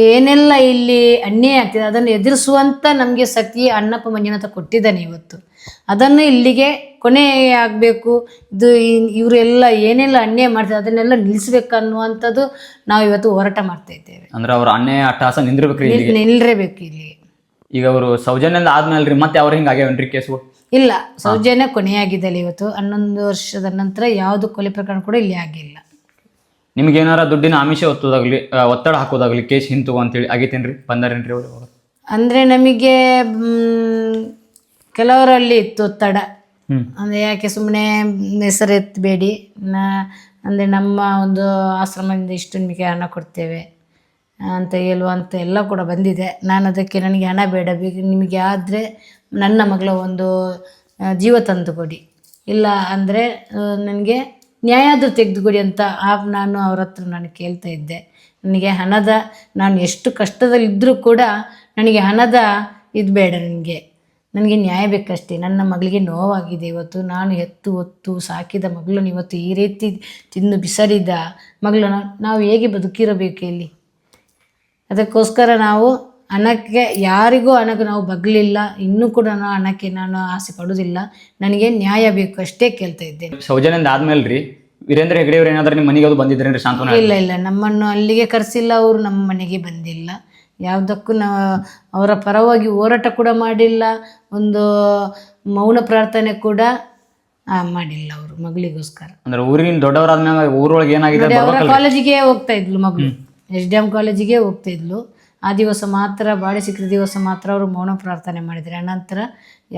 ಏನೆಲ್ಲ ಇಲ್ಲಿ ಅನ್ಯಾಯ ಆಗ್ತಿದೆ ಅದನ್ನು ಎದುರಿಸುವಂಥ ನಮಗೆ ಸತಿ ಅಣ್ಣಪ್ಪ ಮಂಜುನಾಥ ಕೊಟ್ಟಿದ್ದಾನೆ ಇವತ್ತು. ಅದನ್ನು ಇಲ್ಲಿಗೆ ಕೊನೆ ಆಗಬೇಕು ಇದು ಇವರೆಲ್ಲ ಏನೆಲ್ಲ ಅನ್ಯಾಯ ಮಾಡ್ತಾರೆ ಅದನ್ನೆಲ್ಲ ನಿಲ್ಲಿಸ್ಬೇಕು ಅನ್ನುವಂಥದ್ದು ನಾವು ಇವತ್ತು ಹೋರಾಟ ಮಾಡ್ತಾ ಇದ್ದೇವೆ. ಅಂದ್ರೆ ಅವ್ರ ಅನ್ಯಾಯ ಅಟ್ಟಹಾಸ ನಿಂದಿರ್ಬೇಕು ನಿಲ್ಲರೇಬೇಕು ಇಲ್ಲಿ. ಈಗ ಅವರು ಸೌಜನ್ಯ ಆದ್ಮೇಲೆ ಮತ್ತೆ ಅವ್ರ ಹಿಂಗ ಕೇಸು? ಇಲ್ಲ ಸೌಜನ್ಯ ಕೊನೆಯಾಗಿದ್ದಲ್ಲ ಇವತ್ತು. ಹನ್ನೊಂದು ವರ್ಷದ ನಂತರ ಯಾವುದು ಕೊಲೆ ಪ್ರಕರಣ ಕೂಡ ಇಲ್ಲಿ ಆಗಿಲ್ಲ. ನಿಮ್ಗೆ ಏನಾರ ದುಡ್ಡಿನ ಆಮಿಷ ಒತ್ತೋದಾಗ್ಲಿ ಒತ್ತಡ ಹಾಕೋದಾಗ್ಲಿ ಕೇಸ್ ಹಿಂತು ಅಂತೇಳಿ ಆಗೈತೇನ್ರಿ? ಬಂದಾರೇನ್ರಿ ಅವ್ರು ಅಂದರೆ ನಮಗೆ ಕೆಲವರಲ್ಲಿ ಇತ್ತು ಒತ್ತಡ. ಅಂದ್ರೆ ಯಾಕೆ ಸುಮ್ಮನೆ ಹೆಸರು ಎತ್ತಬೇಡಿ ನಾ ಅಂದರೆ ನಮ್ಮ ಒಂದು ಆಶ್ರಮದಿಂದ ಇಷ್ಟು ನಿಮಗೆ ಹಣ ಕೊಡ್ತೇವೆ ಅಂತ ಹೇಳುವಂಥ ಎಲ್ಲ ಕೂಡ ಬಂದಿದೆ. ನಾನು ಅದಕ್ಕೆ ನನಗೆ ಹಣ ಬೇಡ. ನಿಮಗೆ ಆದರೆ ನನ್ನ ಮಗಳ ಒಂದು ಜೀವ ತಂದು ಕೊಡಿ ಇಲ್ಲ ಅಂದರೆ ನನಗೆ ನ್ಯಾಯ ಆದರೂ ತೆಗೆದುಕೊಡಿ ಅಂತ ಆ ನಾನು ಅವ್ರ ಹತ್ರ ನಾನು ಕೇಳ್ತಾ ಇದ್ದೆ. ನನಗೆ ಹಣದ, ನಾನು ಎಷ್ಟು ಕಷ್ಟದಲ್ಲಿದ್ದರೂ ಕೂಡ ನನಗೆ ಹಣದ ಇದು ಬೇಡ ನನಗೆ. ನನಗೆ ನ್ಯಾಯ ಬೇಕಷ್ಟೇ. ನನ್ನ ಮಗಳಿಗೆ ನೋವಾಗಿದೆ ಇವತ್ತು. ನಾನು ಎತ್ತು ಹೊತ್ತು ಸಾಕಿದ ಮಗಳನ್ನು ಇವತ್ತು ಈ ರೀತಿ ತಿಂದು ಬಿಸರಿದ ಮಗಳನ್ನು ನಾವು ಹೇಗೆ ಬದುಕಿರಬೇಕು ಇಲ್ಲಿ? ಅದಕ್ಕೋಸ್ಕರ ನಾವು ಹಣಕ್ಕೆ ಯಾರಿಗೂ ಹಣಕ್ಕೆ ನಾವು ಬಗ್ಲಿಲ್ಲ ಇನ್ನೂ ಕೂಡ ನಾನು ಹಣಕ್ಕೆ ನಾನು ಆಸೆ ಪಡೋದಿಲ್ಲ ನನಗೆ ನ್ಯಾಯ ಬೇಕು ಅಷ್ಟೇ ಕೇಳ್ತಾ ಇದ್ದೇನೆ. ಸೌಜನ್ಯದ ಆದ್ಮೇಲೆ ರೀ ವೀರೇಂದ್ರ ಹೆಗಡೆ ಅವ್ರು ಏನಾದ್ರು ನಿಮ್ಮ ಮನೆಗೆ ಅದು ಬಂದಿದ್ರೇನ್ರಿ ಸಾಂತ್ವನ ಇಲ್ಲ ಇಲ್ಲ ನಮ್ಮನ್ನು ಅಲ್ಲಿಗೆ ಕರೆಸಿಲ್ಲ ಅವರು ನಮ್ಮ ಮನೆಗೆ ಬಂದಿಲ್ಲ. ಯಾವುದಕ್ಕೂ ನಾವು ಅವರ ಪರವಾಗಿ ಹೋರಾಟ ಕೂಡ ಮಾಡಿಲ್ಲ ಒಂದು ಮೌನ ಪ್ರಾರ್ಥನೆ ಕೂಡ ಆ, ಮಾಡಿಲ್ಲ ಅವರು ಮಗಳಿಗೋಸ್ಕರ. ಅಂದ್ರೆ ಊರಿನ ದೊಡ್ಡವರಾದ್ಮೇಲೆ ಊರೊಳಗೆ ಏನಾಗಿದೆ ನೋಡಿ ಅವರ ಕಾಲೇಜಿಗೆ ಹೋಗ್ತಾ ಇದ್ಲು ಮಗಳು. ಎಸ್ ಡಿ ಎಂ ಕಾಲೇಜಿಗೆ ಹೋಗ್ತಾ ಇದ್ಲು. ಆ ದಿವಸ ಮಾತ್ರ ಬಾಡಿ ಸಿಕ್ಕಿದ ದಿವಸ ಮಾತ್ರ ಅವರು ಮೌನ ಪ್ರಾರ್ಥನೆ ಮಾಡಿದರೆ ಅನಂತರ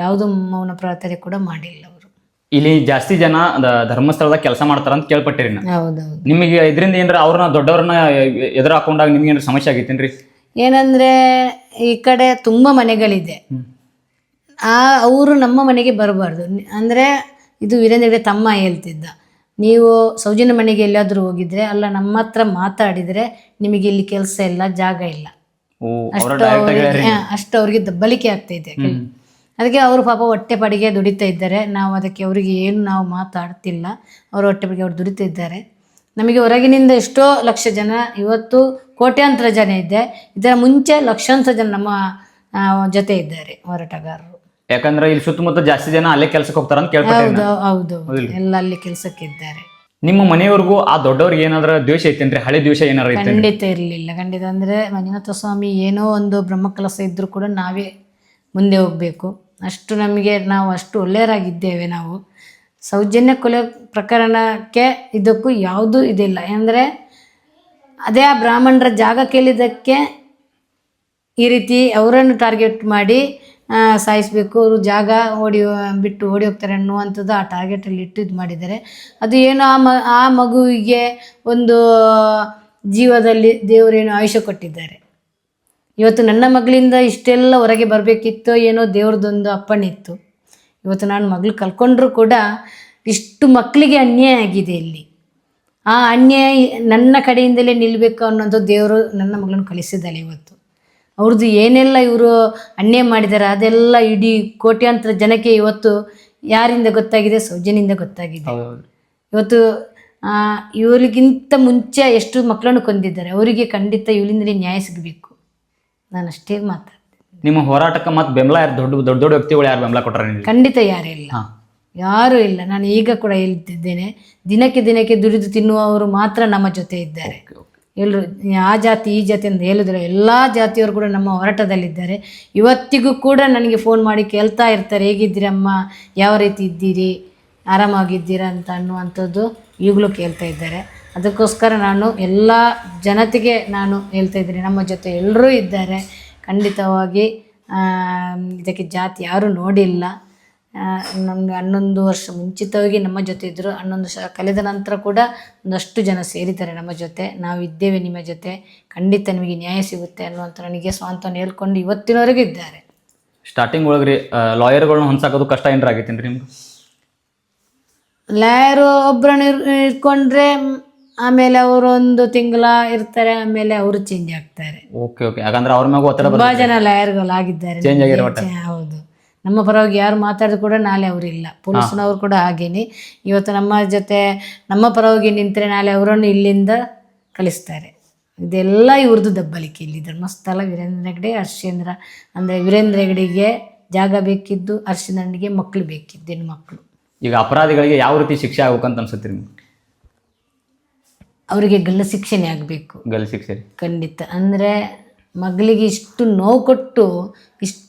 ಯಾವುದು ಮೌನ ಪ್ರಾರ್ಥನೆ ಕೂಡ ಮಾಡಿಲ್ಲ ಅವರು. ಇಲ್ಲಿ ಜಾಸ್ತಿ ಜನ ಧರ್ಮಸ್ಥಳದ ಧರ್ಮಸ್ಥಳದಾಗ ಕೆಲಸ ಮಾಡ್ತಾರ ಅಂತ ಕೇಳ್ಪಟ್ಟಿರಿ ನಾ ಹೌದೌದು. ನಿಮಗೆ ಇದರಿಂದ ಏನಾರ ಅವ್ರನ್ನ ದೊಡ್ಡವ್ರನ್ನ ಎದುರು ಹಾಕೊಂಡಾಗ ನಿಮ್ಗೆ ಏನಾರ ಸಮಸ್ಯೆ ಆಗೈತೇನ್ರಿ? ಏನಂದ್ರೆ ಈ ಕಡೆ ತುಂಬ ಮನೆಗಳಿದೆ. ಆ ಅವರು ನಮ್ಮ ಮನೆಗೆ ಬರಬಾರ್ದು. ಅಂದರೆ ಇದು ವೀರೇಂದ್ರ ಹೆಗ್ಡೆ ತಮ್ಮ ಹೇಳ್ತಿದ್ದ. ನೀವು ಸೌಜನ್ಯ ಮನೆಗೆ ಎಲ್ಲಾದರೂ ಹೋಗಿದ್ರೆ ಅಲ್ಲ ನಮ್ಮ ಹತ್ರ ಮಾತಾಡಿದರೆ ನಿಮಗೆ ಇಲ್ಲಿ ಕೆಲಸ ಇಲ್ಲ ಜಾಗ ಇಲ್ಲ. ಅಷ್ಟು ಅವ್ರಿಗೆ ಹಾ, ಅಷ್ಟು ಅವ್ರಿಗೆ ದಬ್ಬಲಿಕೆ ಆಗ್ತಾ ಇದೆ. ಅದಕ್ಕೆ ಅವರು ಪಾಪ ಹೊಟ್ಟೆ ಪಾಡಿಗೆ ದುಡಿತಾ ಇದ್ದಾರೆ. ನಾವು ಅದಕ್ಕೆ ಅವರಿಗೆ ಏನು ನಾವು ಮಾತಾಡ್ತಿಲ್ಲ. ಅವರು ಹೊಟ್ಟೆ ಪಾಡಿಗೆ ಅವ್ರು ದುಡಿತಾ ಇದ್ದಾರೆ. ನಮಗೆ ಹೊರಗಿನಿಂದ ಎಷ್ಟೋ ಲಕ್ಷ ಜನ ಇವತ್ತು ಕೋಟ್ಯಾಂತರ ಜನ ಇದೆ. ಇದರ ಮುಂಚೆ ಲಕ್ಷಾಂತರ ಜನ ನಮ್ಮ ಜೊತೆ ಇದ್ದಾರೆ ಹೋರಾಟಗಾರರು. ಯಾಕಂದ್ರೆ ಇಲ್ಲಿ ಸುತ್ತಮುತ್ತ ಜಾಸ್ತಿ ಜನ ಅಲ್ಲೇ ಕೆಲಸಕ್ಕೆ ಹೋಗ್ತಾರೆ ಅಂತ. ಹೌದು ಹೌದು ಎಲ್ಲ ಅಲ್ಲಿ ಕೆಲಸಕ್ಕೆ ಇದ್ದಾರೆ. ನಿಮ್ಮ ಮನೆಯವ್ರಿಗೂ ಆ ದೊಡ್ಡವ್ರಿಗೆ ಏನಾದ್ರ ದ್ವೇಷ ಐತೇನ್ರಿ ಹಳೆ ದ್ವೇಷ ಏನಾರ ಖಂಡಿತ ಇರಲಿಲ್ಲ. ಖಂಡಿತ ಅಂದ್ರೆ ಮಂಜುನಾಥ ಸ್ವಾಮಿ ಏನೋ ಒಂದು ಬ್ರಹ್ಮ ಕೆಲಸ ಇದ್ರೂ ಕೂಡ ನಾವೇ ಮುಂದೆ ಹೋಗಬೇಕು. ಅಷ್ಟು ನಮಗೆ ನಾವು ಅಷ್ಟು ಒಳ್ಳೆಯರಾಗಿದ್ದೇವೆ ನಾವು. ಸೌಜನ್ಯ ಕೊಲೆ ಪ್ರಕರಣಕ್ಕೆ ಇದಕ್ಕೂ ಯಾವುದೂ ಇದಿಲ್ಲ. ಅಂದರೆ ಅದೇ ಆ ಬ್ರಾಹ್ಮಣರ ಜಾಗ ಕೇಳಿದ್ದಕ್ಕೆ ಈ ರೀತಿ ಅವರನ್ನು ಟಾರ್ಗೆಟ್ ಮಾಡಿ ಸಾಯಿಸಬೇಕು. ಅವರು ಜಾಗ ಓಡಿ, ಬಿಟ್ಟು ಓಡಿ ಹೋಗ್ತಾರೆ ಅನ್ನುವಂಥದ್ದು ಆ ಟಾರ್ಗೆಟಲ್ಲಿ ಇಟ್ಟು ಇದು ಮಾಡಿದ್ದಾರೆ. ಅದು ಏನೋ ಆ ಮ, ಆ ಮಗುವಿಗೆ ಒಂದು ಜೀವದಲ್ಲಿ ದೇವರೇನು ಆಯುಷ್ಯ ಕೊಟ್ಟಿದ್ದಾರೆ. ಇವತ್ತು ನನ್ನ ಮಗಳಿಂದ ಇಷ್ಟೆಲ್ಲ ಹೊರಗೆ ಬರಬೇಕಿತ್ತೋ ಏನೋ ದೇವ್ರದ್ದೊಂದು ಅಪ್ಪಣೆ ಇತ್ತು ಇವತ್ತು ನಾನು ಮಗಳು ಕಲ್ಕೊಂಡ್ರೂ ಕೂಡ ಇಷ್ಟು ಮಕ್ಕಳಿಗೆ ಅನ್ಯಾಯ ಆಗಿದೆ ಇಲ್ಲಿ. ಆ ಅನ್ಯಾಯ ನನ್ನ ಕಡೆಯಿಂದಲೇ ನಿಲ್ಲಬೇಕು ಅನ್ನೋದು ದೇವರು ನನ್ನ ಮಗಳನ್ನು ಕಲಿಸಿದ್ದಾಳೆ ಇವತ್ತು. ಅವ್ರದ್ದು ಏನೆಲ್ಲ ಇವರು ಅನ್ಯಾಯ ಮಾಡಿದ್ದಾರೆ ಅದೆಲ್ಲ ಇಡೀ ಕೋಟ್ಯಾಂತರ ಜನಕ್ಕೆ ಇವತ್ತು ಯಾರಿಂದ ಗೊತ್ತಾಗಿದೆ? ಸೌಜನ್ಯದಿಂದ ಗೊತ್ತಾಗಿದೆ. ಇವತ್ತು ಆ, ಇವರಿಗಿಂತ ಮುಂಚೆ ಎಷ್ಟು ಮಕ್ಕಳನ್ನು ಕೊಂದಿದ್ದಾರೆ ಅವರಿಗೆ ಖಂಡಿತ ಇವಳಿಂದಲೇ ನ್ಯಾಯ ಸಿಗಬೇಕು. ನಾನು ಅಷ್ಟೇ ಮಾತಾಡ್ತೀನಿ. ನಿಮ್ಮ ಹೋರಾಟಕ್ಕೆ ಮತ್ತೆ ಬೆಂಬಲ ಯಾರು ದೊಡ್ಡ ದೊಡ್ಡ ದೊಡ್ಡ ವ್ಯಕ್ತಿಗಳು ಯಾರು ಬೆಂಬಲ ಕೊಟ್ಟರೆ ಖಂಡಿತ ಯಾರೂ ಇಲ್ಲ. ಯಾರೂ ಇಲ್ಲ. ನಾನು ಈಗ ಕೂಡ ಹೇಳ್ತಿದ್ದೇನೆ ದಿನಕ್ಕೆ ದಿನಕ್ಕೆ ದುಡಿದು ತಿನ್ನುವವರು ಮಾತ್ರ ನಮ್ಮ ಜೊತೆ ಇದ್ದಾರೆ. ಎಲ್ಲರೂ ಆ ಜಾತಿ, ಈ ಜಾತಿ ಅಂತ ಹೇಳಿದ್ರೆ ಎಲ್ಲ ಜಾತಿಯವರು ಕೂಡ ನಮ್ಮ ಹೋರಾಟದಲ್ಲಿದ್ದಾರೆ. ಇವತ್ತಿಗೂ ಕೂಡ ನನಗೆ ಫೋನ್ ಮಾಡಿ ಕೇಳ್ತಾ ಇರ್ತಾರೆ ಹೇಗಿದ್ದೀರಮ್ಮ ಯಾವ ರೀತಿ ಇದ್ದೀರಿ? ಆರಾಮಾಗಿದ್ದೀರಾ? ಅಂತ ಅನ್ನುವಂಥದ್ದು ಈಗಲೂ ಕೇಳ್ತಾ ಇದ್ದಾರೆ. ಅದಕ್ಕೋಸ್ಕರ ನಾನು ಎಲ್ಲ ಜನತೆಗೆ ನಾನು ಹೇಳ್ತಾ ಇದ್ದೀನಿ. ನಮ್ಮ ಜೊತೆ ಎಲ್ಲರೂ ಇದ್ದಾರೆ. ಖಂಡಿತವಾಗಿ ಇದಕ್ಕೆ ಜಾತಿ ಯಾರೂ ನೋಡಿಲ್ಲ. ನಮಗೆ ಹನ್ನೊಂದು ವರ್ಷ ಮುಂಚಿತವಾಗಿ ನಮ್ಮ ಜೊತೆ ಇದ್ದರು ಹನ್ನೊಂದು ವರ್ಷ ಕಳೆದ ನಂತರ ಕೂಡ ಒಂದಷ್ಟು ಜನ ಸೇರಿದ್ದಾರೆ ನಮ್ಮ ಜೊತೆ. ನಾವು ಇದ್ದೇವೆ ನಿಮ್ಮ ಜೊತೆ. ಖಂಡಿತ ನಿಮಗೆ ನ್ಯಾಯ ಸಿಗುತ್ತೆ ಅನ್ನುವಂಥ ನನಗೆ ಸ್ವಾಂತವನ್ನು ಹೇಳ್ಕೊಂಡು ಇವತ್ತಿನವರೆಗೂ ಇದ್ದಾರೆ. ಸ್ಟಾರ್ಟಿಂಗ್ ಒಳಗ್ರಿ ಲಾಯರ್ಗಳನ್ನ ಹೊಂದ್ಸಾಕೋದು ಕಷ್ಟ ಏನ್ರ ಆಗೈತೇನ್ರಿ ನಿಮ್ಗೆ ಲಾಯರು ಒಬ್ಬರನ್ನ ಇಟ್ಕೊಂಡ್ರೆ ಆಮೇಲೆ ಅವರು ಒಂದು ತಿಂಗಳ ಇರ್ತಾರೆ ಆಮೇಲೆ ಅವರು ಚೇಂಜ್ ಆಗ್ತಾರೆ. ಓಕೆ ಓಕೆ ಯಾಕಂದ್ರೆ ಅವ್ರ ಮ್ಯಾಗ ಒತ್ತಡ ತುಂಬಾ ಜನ ಲಾಯರ್ಗಳಾಗಿದ್ದಾರೆ ಆಗಿದ್ದಾರೆ ಚೇಂಜ್ ಆಗಿರೋ. ಹೌದು. ನಮ್ಮ ಪರವಾಗಿ ಯಾರು ಮಾತಾಡಿದ್ರು ಕೂಡ ನಾಳೆ ಅವರಿಲ್ಲ. ಪೊಲೀಸ್ನವ್ರು ಕೂಡ ಹಾಗೇನೆ. ಇವತ್ತು ನಮ್ಮ ಜೊತೆ ನಮ್ಮ ಪರವಾಗಿ ನಿಂತರೆ ನಾಳೆ ಅವರನ್ನು ಇಲ್ಲಿಂದ ಕಳಿಸ್ತಾರೆ. ಇದೆಲ್ಲ ಇವ್ರದ್ದು ದಬ್ಬಲಿಕೆ ಇಲ್ಲಿ ಧರ್ಮಸ್ಥಳ ವೀರೇಂದ್ರ ಹೆಗ್ಡೆ ಹರ್ಷೇಂದ್ರ ಅಂದರೆ ವೀರೇಂದ್ರ ಹೆಗ್ಡೆಗೆ ಜಾಗ ಬೇಕಿದ್ದು ಹರ್ಷೇಂದ್ರನಿಗೆ ಮಕ್ಕಳು ಬೇಕಿದ್ದು ಹೆಣ್ಣು ಮಕ್ಕಳು ಈಗ ಅಪರಾಧಿಗಳಿಗೆ ಯಾವ ರೀತಿ ಶಿಕ್ಷೆ ಆಗ್ಬೇಕಂತ ಅನ್ಸುತ್ತೆ ನಿಮ್ಗೆ? ಅವರಿಗೆ ಗಲ್ಲ ಶಿಕ್ಷಣೆ ಆಗಬೇಕು. ಗಲ್ಲ ಶಿಕ್ಷೆ. ಖಂಡಿತ. ಅಂದರೆ ಮಗಳಿಗೆ ಇಷ್ಟು ನೋವು ಕೊಟ್ಟು ಇಷ್ಟು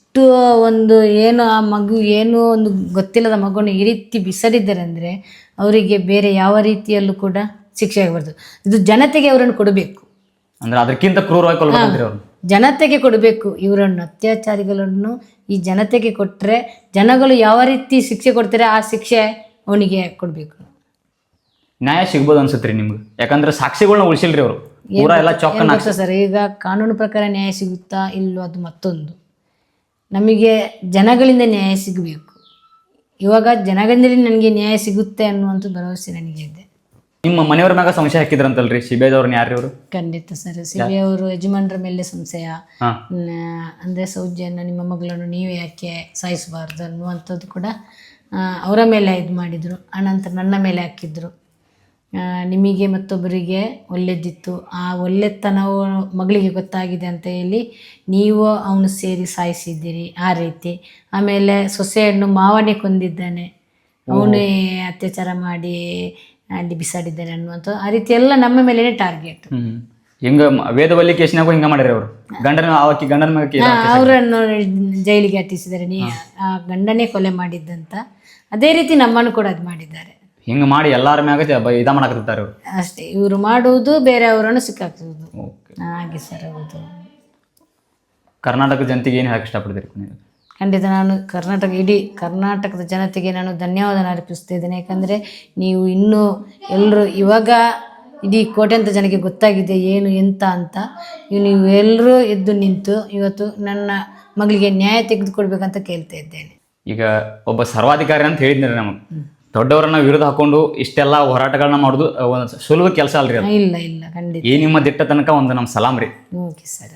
ಒಂದು ಏನು ಆ ಮಗು ಏನು ಒಂದು ಗೊತ್ತಿಲ್ಲದ ಮಗುವನ್ನು ಈ ರೀತಿ ಬಿಸರಿದ್ದಾರೆ ಅಂದರೆ ಅವರಿಗೆ ಬೇರೆ ಯಾವ ರೀತಿಯಲ್ಲೂ ಕೂಡ ಶಿಕ್ಷೆ ಆಗಬಾರ್ದು. ಇದು ಜನತೆಗೆ ಅವರನ್ನು ಕೊಡಬೇಕು. ಅಂದ್ರೆ ಅದಕ್ಕಿಂತ ಕ್ರೂರವಾಗಿ ಕೊಲ್ಬೇಕಂತೀರಿ ಅವ್ರು? ಜನತೆಗೆ ಕೊಡಬೇಕು ಇವರನ್ನು ಅತ್ಯಾಚಾರಿಗಳನ್ನು ಈ ಜನತೆಗೆ ಕೊಟ್ಟರೆ ಜನಗಳು ಯಾವ ರೀತಿ ಶಿಕ್ಷೆ ಕೊಡ್ತಾರೆ ಆ ಶಿಕ್ಷೆ ಅವನಿಗೆ ಕೊಡಬೇಕು. ನ್ಯಾಯ ಸಿಗ್ಬೋದು ಅನ್ಸುತ್ತೆ ರೀ ನಿಮ್ಗೆ? ಯಾಕಂದ್ರೆ ಸಾಕ್ಷಿಗಳನ್ನ ಉಳಿಸಿಲ್ರಿ ಅವರು. ಪೂರಾ ಎಲ್ಲ ಸರ್ ಈಗ ಕಾನೂನು ಪ್ರಕಾರ ನ್ಯಾಯ ಸಿಗುತ್ತಾ ಇಲ್ಲೋ ಅದು ಮತ್ತೊಂದು? ನಮಗೆ ಜನಗಳಿಂದ ನ್ಯಾಯ ಸಿಗಬೇಕು. ಇವಾಗ ಜನಗಳಿಂದಲೇ ನನಗೆ ನ್ಯಾಯ ಸಿಗುತ್ತೆ ಅನ್ನುವಂಥ ಭರವಸೆ ನನಗೆ ಇದೆ. ನಿಮ್ಮ ಮನೆಯವ್ರ ಮ್ಯಾಗ ಸಂಶಯ ಹಾಕಿದ್ರಂತಲ್ರಿ? ಸಿಬಿಐದವ್ರನ್ನ ಯಾರು ಇವರು? ಖಂಡಿತ ಸರ್. ಸಿಬಿಐ ಅವರು ಯಜಮಾನರ ಮೇಲೆ ಸಂಶಯ ಹಾ. ನ- ಅಂದರೆ ಸೌಜ್ಯನ ನಿಮ್ಮ ಮಗಳನ್ನು ನೀವು ಯಾಕೆ ಸಾಯಿಸಬಾರ್ದು ಅನ್ನುವಂಥದ್ದು ಕೂಡ ಆ, ಅವರ ಮೇಲೆ ಇದು ಮಾಡಿದ್ರು. ಆನಂತರ ನನ್ನ ಮೇಲೆ ಹಾಕಿದ್ರು. ನಿಮಗೆ ಮತ್ತೊಬ್ಬರಿಗೆ ಒಳ್ಳೆದಿತ್ತು. ಆ ಒಳ್ಳೆತನವು ಮಗಳಿಗೆ ಗೊತ್ತಾಗಿದೆ ಅಂತ ಹೇಳಿ ನೀವು ಅವನು ಸೇರಿ ಸಾಯಿಸಿದ್ದೀರಿ ಆ ರೀತಿ. ಆಮೇಲೆ ಸೊಸೆಯನ್ನು ಮಾವನೇ ಕೊಂದಿದ್ದಾನೆ. ಅವನೇ ಅತ್ಯಾಚಾರ ಮಾಡಿ ಅಲ್ಲಿ ಬಿಸಾಡಿದ್ದಾನೆ ಅನ್ನುವಂಥ ಆ ರೀತಿ ಎಲ್ಲ ನಮ್ಮ ಮೇಲೇ ಟಾರ್ಗೆಟ್ ಹಿಂಗ ವೇದವಲ್ಲಿ ಕೇಸ್ನಾಗೂ ಹಿಂಗ ಮಾಡಿರಿ ಅವರು? ಗಂಡನ ಅವಕ್ಕೆ ಗಂಡನ ಅವರನ್ನು ಜೈಲಿಗೆ ಅಟ್ಟಿಸಿದ್ದಾರೆ. ನೀ ಆ ಗಂಡನೇ ಕೊಲೆ ಮಾಡಿದ್ದಂತ. ಅದೇ ರೀತಿ ನಮ್ಮನ್ನು ಕೂಡ ಅದು ಮಾಡಿದ್ದಾರೆ. ಹಿಂಗ ಮಾಡಿ ಎಲ್ಲಾರ ಮ್ಯಾಗ ಇದ ಮಾಡಕತ್ತಿರ್ತಾರೆ ಇವ್ರು? ಅಷ್ಟೇ ಇವರು ಮಾಡುವುದು ಬೇರೆಯವರನ್ನು ಅವರನ್ನು ಓಕೆ ಹಾಗೆ ಸರ್ ಹೌದು. ಕರ್ನಾಟಕ ಜನತೆಗೆ ಏನು ಹೇಳಕ್ಕೆ ಇಷ್ಟಪಡ್ತೀರಿ ನೀವು? ಖಂಡಿತ ನಾನು ಕರ್ನಾಟಕ ಇಡೀ ಕರ್ನಾಟಕದ ಜನತೆಗೆ ನಾನು ಧನ್ಯವಾದ ಅರ್ಪಿಸ್ತಾ ಇದ್ದೇನೆ. ಯಾಕಂದರೆ ನೀವು ಇನ್ನೂ ಎಲ್ಲರೂ ಇವಾಗ ಇಡೀ ಕೋಟ್ಯಂತ ಜನಕ್ಕೆ ಗೊತ್ತಾಗಿದೆ ಏನು ಎಂತ ಅಂತ. ಇವ್ ನೀವು ಎಲ್ಲರೂ ಎದ್ದು ನಿಂತು ಇವತ್ತು ನನ್ನ ಮಗಳಿಗೆ ನ್ಯಾಯ ತೆಗೆದುಕೊಡ್ಬೇಕಂತ ಕೇಳ್ತಾ ಇದ್ದೇನೆ. ಈಗ ಒಬ್ಬ ಸರ್ವಾಧಿಕಾರಿ ಅಂತ ಹೇಳಿದ್ರಿ ನಮಗೆ. ದೊಡ್ಡವರನ್ನ ವಿರುದ್ಧ ಹಾಕೊಂಡು ಇಷ್ಟೆಲ್ಲ ಹೋರಾಟಗಳನ್ನ ಮಾಡೋದು ಒಂದು ಸುಲಭ ಕೆಲಸ ಅಲ್ರಿ ಏನ್ ಇಲ್ಲ ಇಲ್ಲ ಖಂಡಿತ. ಈ ನಿಮ್ಮ ದಿಟ್ಟ ತನಕ ಒಂದು ನಮ್ಮ ಸಲಾಮ್ ರೀ. Okay sir